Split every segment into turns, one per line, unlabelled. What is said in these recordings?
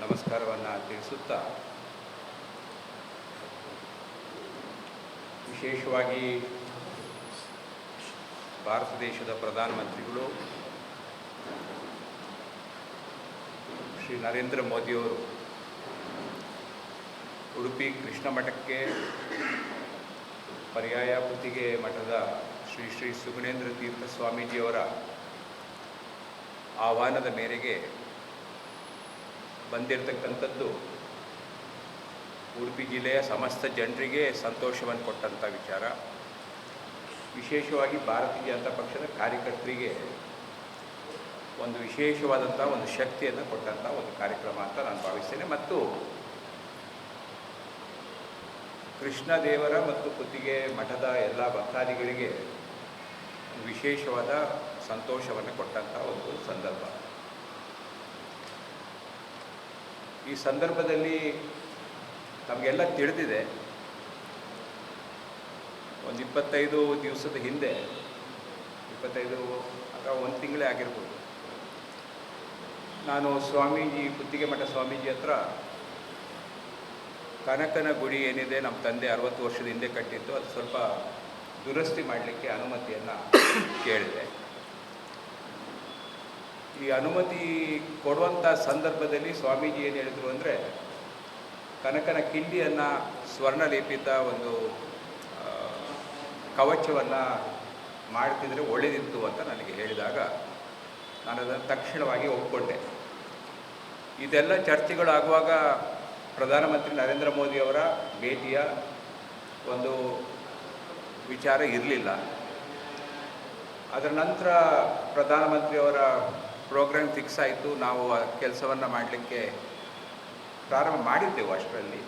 ನಮಸ್ಕಾರವನ್ನು ತಿಳಿಸುತ್ತಾ ವಿಶೇಷವಾಗಿ ಭಾರತ ದೇಶದ ಪ್ರಧಾನಮಂತ್ರಿಗಳು ಶ್ರೀ ನರೇಂದ್ರ ಮೋದಿಯವರು, ಉಡುಪಿ ಕೃಷ್ಣ ಮಠಕ್ಕೆ ಪರ್ಯಾಯ ಪುತ್ತಿಗೆ ಮಠದ ಶ್ರೀ ಶ್ರೀ ಸುಗುಣೇಂದ್ರ ತೀರ್ಥ ಸ್ವಾಮೀಜಿಯವರ ಆಹ್ವಾನದ ಮೇರೆಗೆ ಬಂದಿರತಕ್ಕಂಥದ್ದು ಉಡುಪಿ ಜಿಲ್ಲೆಯ ಸಮಸ್ತ ಜನರಿಗೆ ಸಂತೋಷವನ್ನು ಕೊಟ್ಟಂಥ ವಿಚಾರ. ವಿಶೇಷವಾಗಿ ಭಾರತೀಯ ಜನತಾ ಪಕ್ಷದ ಕಾರ್ಯಕರ್ತರಿಗೆ ಒಂದು ವಿಶೇಷವಾದಂಥ ಒಂದು ಶಕ್ತಿಯನ್ನು ಕೊಟ್ಟಂಥ ಒಂದು ಕಾರ್ಯಕ್ರಮ ಅಂತ ನಾನು ಭಾವಿಸ್ತೇನೆ. ಮತ್ತು ಕೃಷ್ಣ ದೇವರ ಮತ್ತು ಕುತ್ತಿಗೆ ಮಠದ ಎಲ್ಲ ಭಕ್ತಾದಿಗಳಿಗೆ ವಿಶೇಷವಾದ ಸಂತೋಷವನ್ನು ಕೊಟ್ಟಂಥ ಒಂದು ಸಂದರ್ಭ. ಈ ಸಂದರ್ಭದಲ್ಲಿ ನಮಗೆಲ್ಲ ತಿಳಿದಿದೆ. ಒಂದು ಇಪ್ಪತ್ತೈದು ದಿವಸದ ಹಿಂದೆ, ಇಪ್ಪತ್ತೈದು ಅಥವಾ ಒಂದು ತಿಂಗಳೇ ಆಗಿರ್ಬೋದು. ನಾನು ಸ್ವಾಮೀಜಿ, ಕುತ್ತಿಗೆ ಮಠ ಸ್ವಾಮೀಜಿ ಹತ್ರ ಕನಕನ ಗುಡಿ ಏನಿದೆ ನಮ್ಮ ತಂದೆ ಅರವತ್ತು ವರ್ಷದ ಹಿಂದೆ ಕಟ್ಟಿದ್ದು, ಅದು ಸ್ವಲ್ಪ ದುರಸ್ತಿ ಮಾಡಲಿಕ್ಕೆ ಅನುಮತಿಯನ್ನು ಕೇಳಿದೆ. ಈ ಅನುಮತಿ ಕೊಡುವಂಥ ಸಂದರ್ಭದಲ್ಲಿ ಸ್ವಾಮೀಜಿ ಏನು ಹೇಳಿದರು ಅಂದರೆ ಕನಕನ ಕಿಂಡಿಯನ್ನು ಸ್ವರ್ಣಲೇಪಿತ ಒಂದು ಕವಚವನ್ನು ಮಾಡ್ತಿದ್ರೆ ಒಳ್ಳೆಯದಿತ್ತು ಅಂತ ನನಗೆ ಹೇಳಿದಾಗ ನಾನು ಅದನ್ನು ತಕ್ಷಣವಾಗಿ ಒಪ್ಪಿಕೊಂಡೆ ಇದೆಲ್ಲ ಚರ್ಚೆಗಳಾಗುವಾಗ ಪ್ರಧಾನಮಂತ್ರಿ ನರೇಂದ್ರ ಮೋದಿಯವರ ಭೇಟಿಯ ಒಂದು ವಿಚಾರ ಇರಲಿಲ್ಲ. ಅದರ ನಂತರ ಪ್ರಧಾನಮಂತ್ರಿಯವರ ಪ್ರೋಗ್ರಾಮ್ ಫಿಕ್ಸ್ ಆಯಿತು, ನಾವು ಆ ಕೆಲಸವನ್ನು ಮಾಡಲಿಕ್ಕೆ ಪ್ರಾರಂಭ ಮಾಡಿದ್ದೆವು ಅಷ್ಟರಲ್ಲಿ.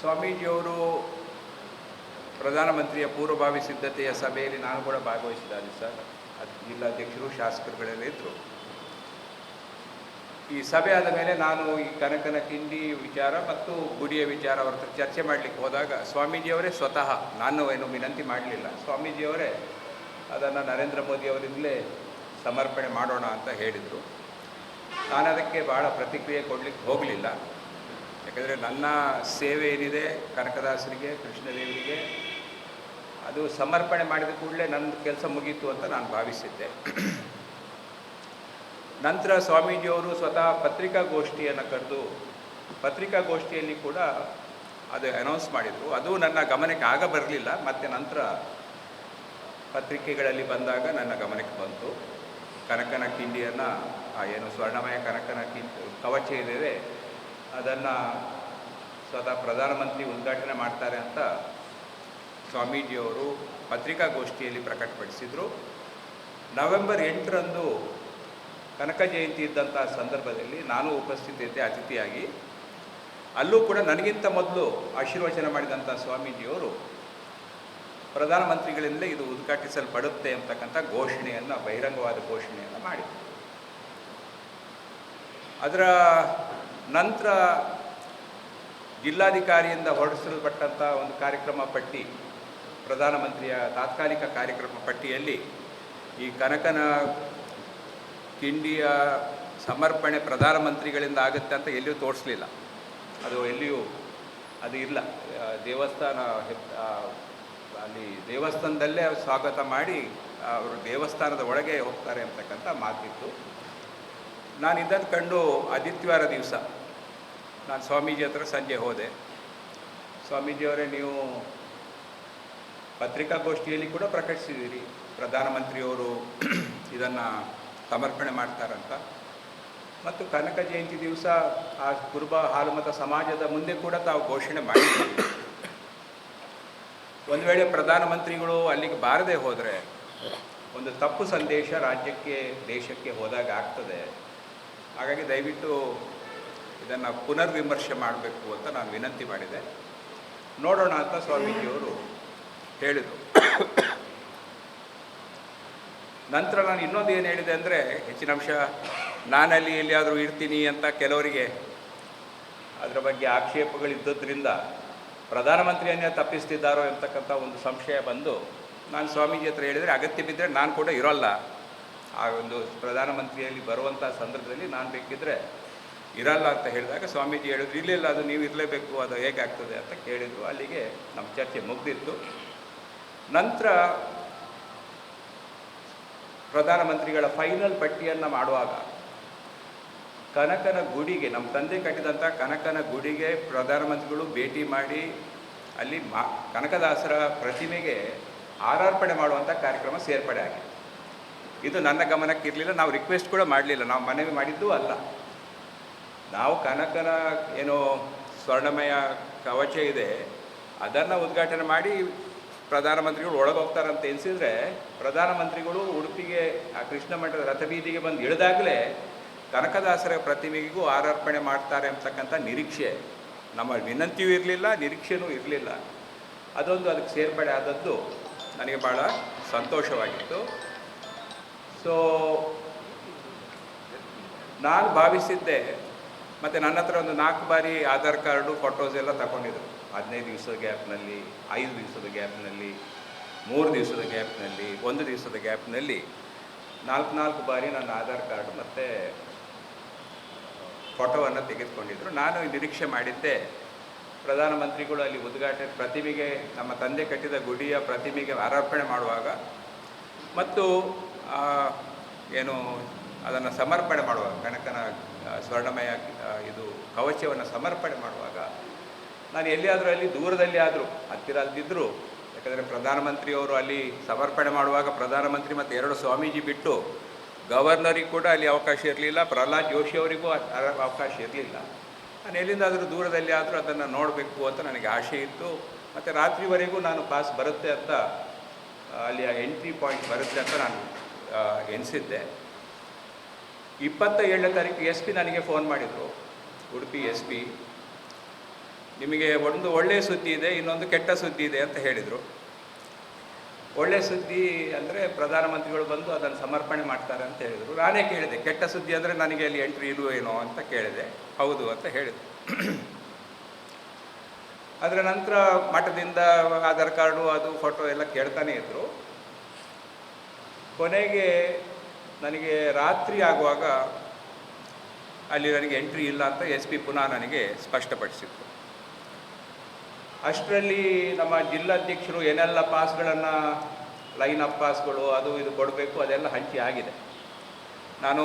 ಸ್ವಾಮೀಜಿಯವರು ಪ್ರಧಾನಮಂತ್ರಿಯ ಪೂರ್ವಭಾವಿ ಸಿದ್ಧತೆಯ ಸಭೆಯಲ್ಲಿ ನಾನು ಕೂಡ ಭಾಗವಹಿಸಿದ್ದಾರೆ ಸರ್. ಅದು ಜಿಲ್ಲಾಧ್ಯಕ್ಷರು, ಶಾಸಕರುಗಳೆಲ್ಲ ಇದ್ದರು ಈ ಸಭೆ ಆದ ಮೇಲೆ ನಾನು ಈ ಕನಕನ ತಿಂಡಿ ವಿಚಾರ ಮತ್ತು ಗುಡಿಯ ವಿಚಾರ ಅವ್ರ ಚರ್ಚೆ ಮಾಡಲಿಕ್ಕೆ ಹೋದಾಗ ಸ್ವಾಮೀಜಿಯವರೇ ಸ್ವತಃ, ನಾನು ಏನು ವಿನಂತಿ ಮಾಡಲಿಲ್ಲ. ಸ್ವಾಮೀಜಿಯವರೇ ಅದನ್ನು ನರೇಂದ್ರ ಮೋದಿಯವರಿಂದಲೇ ಸಮರ್ಪಣೆ ಮಾಡೋಣ ಅಂತ ಹೇಳಿದರು. ನಾನು ಅದಕ್ಕೆ ಭಾಳ ಪ್ರತಿಕ್ರಿಯೆ ಕೊಡಲಿಕ್ಕೆ ಹೋಗಲಿಲ್ಲ. ಯಾಕಂದರೆ ನನ್ನ ಸೇವೆ ಏನಿದೆ, ಕನಕದಾಸರಿಗೆ, ಕೃಷ್ಣದೇವರಿಗೆ, ಅದು ಸಮರ್ಪಣೆ ಮಾಡಿದ ಕೂಡಲೇ ನನ್ನ ಕೆಲಸ ಮುಗೀತು ಅಂತ ನಾನು ಭಾವಿಸಿದ್ದೆ. ನಂತರ ಸ್ವಾಮೀಜಿಯವರು ಸ್ವತಃ ಪತ್ರಿಕಾಗೋಷ್ಠಿಯನ್ನು ಕರೆದು, ಪತ್ರಿಕಾಗೋಷ್ಠಿಯಲ್ಲಿ ಕೂಡ ಅದು ಅನೌನ್ಸ್ ಮಾಡಿದರು. ಅದು ನನ್ನ ಗಮನಕ್ಕೆ ಆಗ ಬರಲಿಲ್ಲ. ಮತ್ತು ನಂತರ ಪತ್ರಿಕೆಗಳಲ್ಲಿ ಬಂದಾಗ ನನ್ನ ಗಮನಕ್ಕೆ ಬಂತು. ಕನಕನ ಕಿಂಡಿಯನ್ನು ಏನು ಸ್ವರ್ಣಮಯ ಕನಕನ ಕಿಂಡಿ ಕವಚ ಏನಿದೆ ಅದನ್ನು ಸ್ವತಃ ಪ್ರಧಾನಮಂತ್ರಿ ಉದ್ಘಾಟನೆ ಮಾಡ್ತಾರೆ ಅಂತ ಸ್ವಾಮೀಜಿಯವರು ಪತ್ರಿಕಾಗೋಷ್ಠಿಯಲ್ಲಿ ಪ್ರಕಟಪಡಿಸಿದರು. ನವೆಂಬರ್ ಎಂಟರಂದು ಕನಕ ಜಯಂತಿ ಇದ್ದಂಥ ಸಂದರ್ಭದಲ್ಲಿ ನಾನು ಉಪಸ್ಥಿತಿಯಂತೆ ಅತಿಥಿಯಾಗಿ, ಅಲ್ಲೂ ಕೂಡ ನನಗಿಂತ ಮೊದಲು ಆಶೀರ್ವಚನ ಮಾಡಿದಂಥ ಸ್ವಾಮೀಜಿಯವರು ಪ್ರಧಾನಮಂತ್ರಿಗಳಿಂದಲೇ ಇದು ಉದ್ಘಾಟಿಸಲ್ಪಡುತ್ತೆ ಅಂತಕ್ಕಂಥ ಘೋಷಣೆಯನ್ನು, ಬಹಿರಂಗವಾದ ಘೋಷಣೆಯನ್ನು ಮಾಡಿದೆ ಅದರ ನಂತರ ಜಿಲ್ಲಾಧಿಕಾರಿಯಿಂದ ಹೊರಡಿಸಲ್ಪಟ್ಟಂಥ ಒಂದು ಕಾರ್ಯಕ್ರಮ ಪಟ್ಟಿ, ಪ್ರಧಾನಮಂತ್ರಿಯ ತಾತ್ಕಾಲಿಕ ಕಾರ್ಯಕ್ರಮ ಪಟ್ಟಿಯಲ್ಲಿ ಈ ಕನಕನ ಕಿಂಡಿಯ ಸಮರ್ಪಣೆ ಪ್ರಧಾನಮಂತ್ರಿಗಳಿಂದ ಆಗುತ್ತೆ ಅಂತ ಎಲ್ಲಿಯೂ ತೋರಿಸಲಿಲ್ಲ. ಅದು ಎಲ್ಲಿಯೂ ಅದು ಇಲ್ಲ. ದೇವಸ್ಥಾನ ಅಲ್ಲಿ ದೇವಸ್ಥಾನದಲ್ಲೇ ಅವ್ರು ಸ್ವಾಗತ ಮಾಡಿ, ಅವರು ದೇವಸ್ಥಾನದ ಒಳಗೆ ಹೋಗ್ತಾರೆ ಅಂತಕ್ಕಂಥ ಮಾತಿತ್ತು. ನಾನು ಇದ್ದದ್ದು ಕಂಡು ಆದಿತ್ಯವಾರ ದಿವಸ, ನಾನು ಸ್ವಾಮೀಜಿ ಹತ್ರ ಸಂಜೆ ಹೋದೆ. ಸ್ವಾಮೀಜಿಯವರೇ ನೀವು ಪತ್ರಿಕಾಗೋಷ್ಠಿಯಲ್ಲಿ ಕೂಡ ಪ್ರಕಟಿಸಿದ್ದೀರಿ. ಪ್ರಧಾನಮಂತ್ರಿಯವರು ಇದನ್ನು ಸಮರ್ಪಣೆ ಮಾಡ್ತಾರಂತ. ಮತ್ತು ಕನಕ ಜಯಂತಿ ದಿವಸ ಆ ಕುರುಬ ಹಾಲುಮತ ಸಮಾಜದ ಮುಂದೆ ಕೂಡ ತಾವು ಘೋಷಣೆ ಮಾಡಿದ್ದೀರಿ ಒಂದು ವೇಳೆ ಪ್ರಧಾನಮಂತ್ರಿಗಳು ಅಲ್ಲಿಗೆ ಬಾರದೆ ಹೋದರೆ, ಒಂದು ತಪ್ಪು ಸಂದೇಶ ರಾಜ್ಯಕ್ಕೆ, ದೇಶಕ್ಕೆ ಹೋದಾಗ ಆಗ್ತದೆ. ಹಾಗಾಗಿ ದಯವಿಟ್ಟು ಇದನ್ನು ಪುನರ್ವಿಮರ್ಶೆ ಮಾಡಬೇಕು ಅಂತ ನಾನು ವಿನಂತಿ ಮಾಡಿದೆ. ನೋಡೋಣ ಅಂತ ಸ್ವಾಮೀಜಿಯವರು ಹೇಳಿದರು. ನಂತರ ನಾನು ಇನ್ನೊಂದು ಏನು ಹೇಳಿದೆ ಅಂದರೆ, ಹೆಚ್ಚಿನ ಅಂಶ ನಾನಲ್ಲಿ ಎಲ್ಲಿಯಾದರೂ ಇರ್ತೀನಿ ಅಂತ ಕೆಲವರಿಗೆ ಅದರ ಬಗ್ಗೆ ಆಕ್ಷೇಪಗಳಿದ್ದದ್ರಿಂದ ಪ್ರಧಾನಮಂತ್ರಿಯನ್ನೇ ತಪ್ಪಿಸ್ತಿದ್ದಾರೋ ಎಂತಕ್ಕಂಥ ಒಂದು ಸಂಶಯ ಬಂದು ನಾನು ಸ್ವಾಮೀಜಿ ಹತ್ರ ಹೇಳಿದರೆ ಅಗತ್ಯ ಬಿದ್ದರೆ ನಾನು ಕೂಡ ಇರೋಲ್ಲ. ಆ ಒಂದು ಪ್ರಧಾನಮಂತ್ರಿಯಲ್ಲಿ ಬರುವಂಥ ಸಂದರ್ಭದಲ್ಲಿ ನಾನು ಬೇಕಿದ್ದರೆ ಇರಲ್ಲ ಅಂತ ಹೇಳಿದಾಗ ಸ್ವಾಮೀಜಿ ಹೇಳಿದ್ರು, ಇಲ್ಲ ಇಲ್ಲ, ಅದು ನೀವು ಇರಲೇಬೇಕು, ಅದು ಹೇಗಾಗ್ತದೆ? ಅಂತ ಕೇಳಿದರು. ಅಲ್ಲಿಗೆ ನಮ್ಮ ಚರ್ಚೆ ಮುಗ್ದಿತ್ತು. ನಂತರ ಪ್ರಧಾನಮಂತ್ರಿಗಳ ಫೈನಲ್ ಪಟ್ಟಿಯನ್ನು ಮಾಡುವಾಗ ಕನಕನ ಗುಡಿಗೆ, ನಮ್ಮ ತಂದೆ ಕಟ್ಟಿದಂಥ ಕನಕನ ಗುಡಿಗೆ ಪ್ರಧಾನಮಂತ್ರಿಗಳು ಭೇಟಿ ಮಾಡಿ, ಅಲ್ಲಿ ಮಾ, ಕನಕದಾಸರ ಪ್ರತಿಮೆಗೆ ಆರಾರ್ಪಣೆ ಮಾಡುವಂಥ ಕಾರ್ಯಕ್ರಮ ಸೇರ್ಪಡೆ ಆಗಿದೆ. ಇದು ನನ್ನ ಗಮನಕ್ಕೆ ಇರಲಿಲ್ಲ ನಾವು ರಿಕ್ವೆಸ್ಟ್ ಕೂಡ ಮಾಡಲಿಲ್ಲ, ನಾವು ಮನವಿ ಮಾಡಿದ್ದು ಅಲ್ಲ. ನಾವು ಕನಕನ ಏನು ಸ್ವರ್ಣಮಯ ಕವಚ ಇದೆ, ಅದನ್ನು ಉದ್ಘಾಟನೆ ಮಾಡಿ ಪ್ರಧಾನಮಂತ್ರಿಗಳು ಒಳಗೆ ಹೋಗ್ತಾರಂತ ಎನಿಸಿದರೆ ಪ್ರಧಾನಮಂತ್ರಿಗಳು ಉಡುಪಿಗೆ, ಆ ಕೃಷ್ಣ ಮಠದ ರಥಬೀದಿಗೆ ಬಂದು ಇಳಿದಾಗಲೇ ಕನಕದಾಸರ ಪ್ರತಿಮೆಗೂ ಆರಾರ್ಪಣೆ ಮಾಡ್ತಾರೆ ಅಂತಕ್ಕಂಥ ನಿರೀಕ್ಷೆ. ನಮ್ಮ ವಿನಂತಿಯೂ ಇರಲಿಲ್ಲ, ನಿರೀಕ್ಷೆನೂ ಇರಲಿಲ್ಲ. ಅದೊಂದು ಅದಕ್ಕೆ ಸೇರ್ಪಡೆ ಆದದ್ದು ನನಗೆ ಭಾಳ ಸಂತೋಷವಾಗಿತ್ತು. ಸೊ ನಾನು ಭಾವಿಸಿದ್ದೆ, ಮತ್ತು ನನ್ನ ಹತ್ರ ಒಂದು ನಾಲ್ಕು ಬಾರಿ ಆಧಾರ್ ಕಾರ್ಡು, ಫೋಟೋಸ್ ಎಲ್ಲ ತಗೊಂಡಿದ್ರು. ಹದಿನೈದು ದಿವಸದ ಗ್ಯಾಪ್ನಲ್ಲಿ, ಐದು ದಿವಸದ ಗ್ಯಾಪ್ನಲ್ಲಿ, ಮೂರು ದಿವಸದ ಗ್ಯಾಪ್ನಲ್ಲಿ, ಒಂದು ದಿವಸದ ಗ್ಯಾಪ್ನಲ್ಲಿ ನಾಲ್ಕು ನಾಲ್ಕು ಬಾರಿ ನನ್ನ ಆಧಾರ್ ಕಾರ್ಡ್ ಮತ್ತು ಫೋಟೋವನ್ನು ತೆಗೆದುಕೊಂಡಿದ್ರು. ನಾನು ನಿರೀಕ್ಷೆ ಮಾಡಿದ್ದೆ, ಪ್ರಧಾನಮಂತ್ರಿಗಳು ಅಲ್ಲಿ ಉದ್ಘಾಟನೆ ಪ್ರತಿಮೆಗೆ, ನಮ್ಮ ತಂದೆ ಕಟ್ಟಿದ ಗುಡಿಯ ಪ್ರತಿಮೆಗೆ ಆರೋಪಣೆ ಮಾಡುವಾಗ ಮತ್ತು ಏನು, ಅದನ್ನು ಸಮರ್ಪಣೆ ಮಾಡುವಾಗ, ಕನಕನ ಸ್ವರ್ಣಮಯ ಇದು ಕವಚವನ್ನು ಸಮರ್ಪಣೆ ಮಾಡುವಾಗ, ನಾನು ಎಲ್ಲಿಯಾದರೂ ಅಲ್ಲಿ ದೂರದಲ್ಲಿ ಆದರೂ ಹತ್ತಿರ ಅಲ್ದಿದ್ರು ಯಾಕಂದರೆ ಪ್ರಧಾನಮಂತ್ರಿಯವರು ಅಲ್ಲಿ ಸಮರ್ಪಣೆ ಮಾಡುವಾಗ ಪ್ರಧಾನಮಂತ್ರಿ ಮತ್ತು ಎರಡು ಸ್ವಾಮೀಜಿ ಬಿಟ್ಟು ಗವರ್ನರಿಗೆ ಕೂಡ ಅಲ್ಲಿ ಅವಕಾಶ ಇರಲಿಲ್ಲ ಪ್ರಹ್ಲಾದ್ ಜೋಶಿ ಅವರಿಗೂ ಅವಕಾಶ ಇರಲಿಲ್ಲ. ನಾನು ಎಲ್ಲಿಂದಾದರೂ ದೂರದಲ್ಲಿ ಆದರೂ ಅದನ್ನು ನೋಡಬೇಕು ಅಂತ ನನಗೆ ಆಸೆ ಇತ್ತು. ಮತ್ತು ರಾತ್ರಿವರೆಗೂ ನಾನು ಪಾಸ್ ಬರುತ್ತೆ ಅಂತ ಆ, ಅಲ್ಲಿಯ ಎಂಟ್ರಿ ಪಾಯಿಂಟ್ ಬರುತ್ತೆ ಅಂತ ನಾನು ಎನಿಸಿದ್ದೆ ಇಪ್ಪತ್ತ ಏಳನೇ ತಾರೀಕು ಎಸ್ ಪಿ ನನಗೆ ಫೋನ್ ಮಾಡಿದರು. Udupi S P. ನಿಮಗೆ ಒಂದು ಒಳ್ಳೆಯ ಸುದ್ದಿ ಇದೆ ಇನ್ನೊಂದು ಕೆಟ್ಟ ಸುದ್ದಿ ಇದೆ ಅಂತ ಹೇಳಿದರು. ಒಳ್ಳೆಯ ಸುದ್ದಿ ಅಂದರೆ ಪ್ರಧಾನಮಂತ್ರಿಗಳು ಬಂದು ಅದನ್ನು ಸಮರ್ಪಣೆ ಮಾಡ್ತಾರೆ ಅಂತ ಹೇಳಿದರು. ನಾನೇ ಕೇಳಿದೆ, ಕೆಟ್ಟ ಸುದ್ದಿ ಅಂದರೆ ನನಗೆ ಅಲ್ಲಿ ಎಂಟ್ರಿ ಇಲ್ವೇನೋ ಅಂತ ಕೇಳಿದೆ. ಹೌದು ಅಂತ ಹೇಳಿದೆ ಅದರ ನಂತರ ಮಠದಿಂದ ಆಧಾರ್ ಕಾರ್ಡು ಅದು ಫೋಟೋ ಎಲ್ಲ ಕೇಳ್ತಾನೆ ಇದ್ದರು ಕೊನೆಗೆ ನನಗೆ ರಾತ್ರಿ ಆಗುವಾಗ ಅಲ್ಲಿ ನನಗೆ ಎಂಟ್ರಿ ಇಲ್ಲ ಅಂತ ಎಸ್ ಪಿ ಪುನಃ ನನಗೆ ಸ್ಪಷ್ಟಪಡಿಸಿದ್ರು. ಅಷ್ಟರಲ್ಲಿ ನಮ್ಮ ಜಿಲ್ಲಾಧ್ಯಕ್ಷರು ಏನೆಲ್ಲ ಪಾಸ್ಗಳನ್ನು ಲೈನ್ ಅಪ್ ಪಾಸ್ಗಳು ಅದು ಇದು ಕೊಡಬೇಕು ಅದೆಲ್ಲ ಹಂಚಿ ಆಗಿದೆ. ನಾನು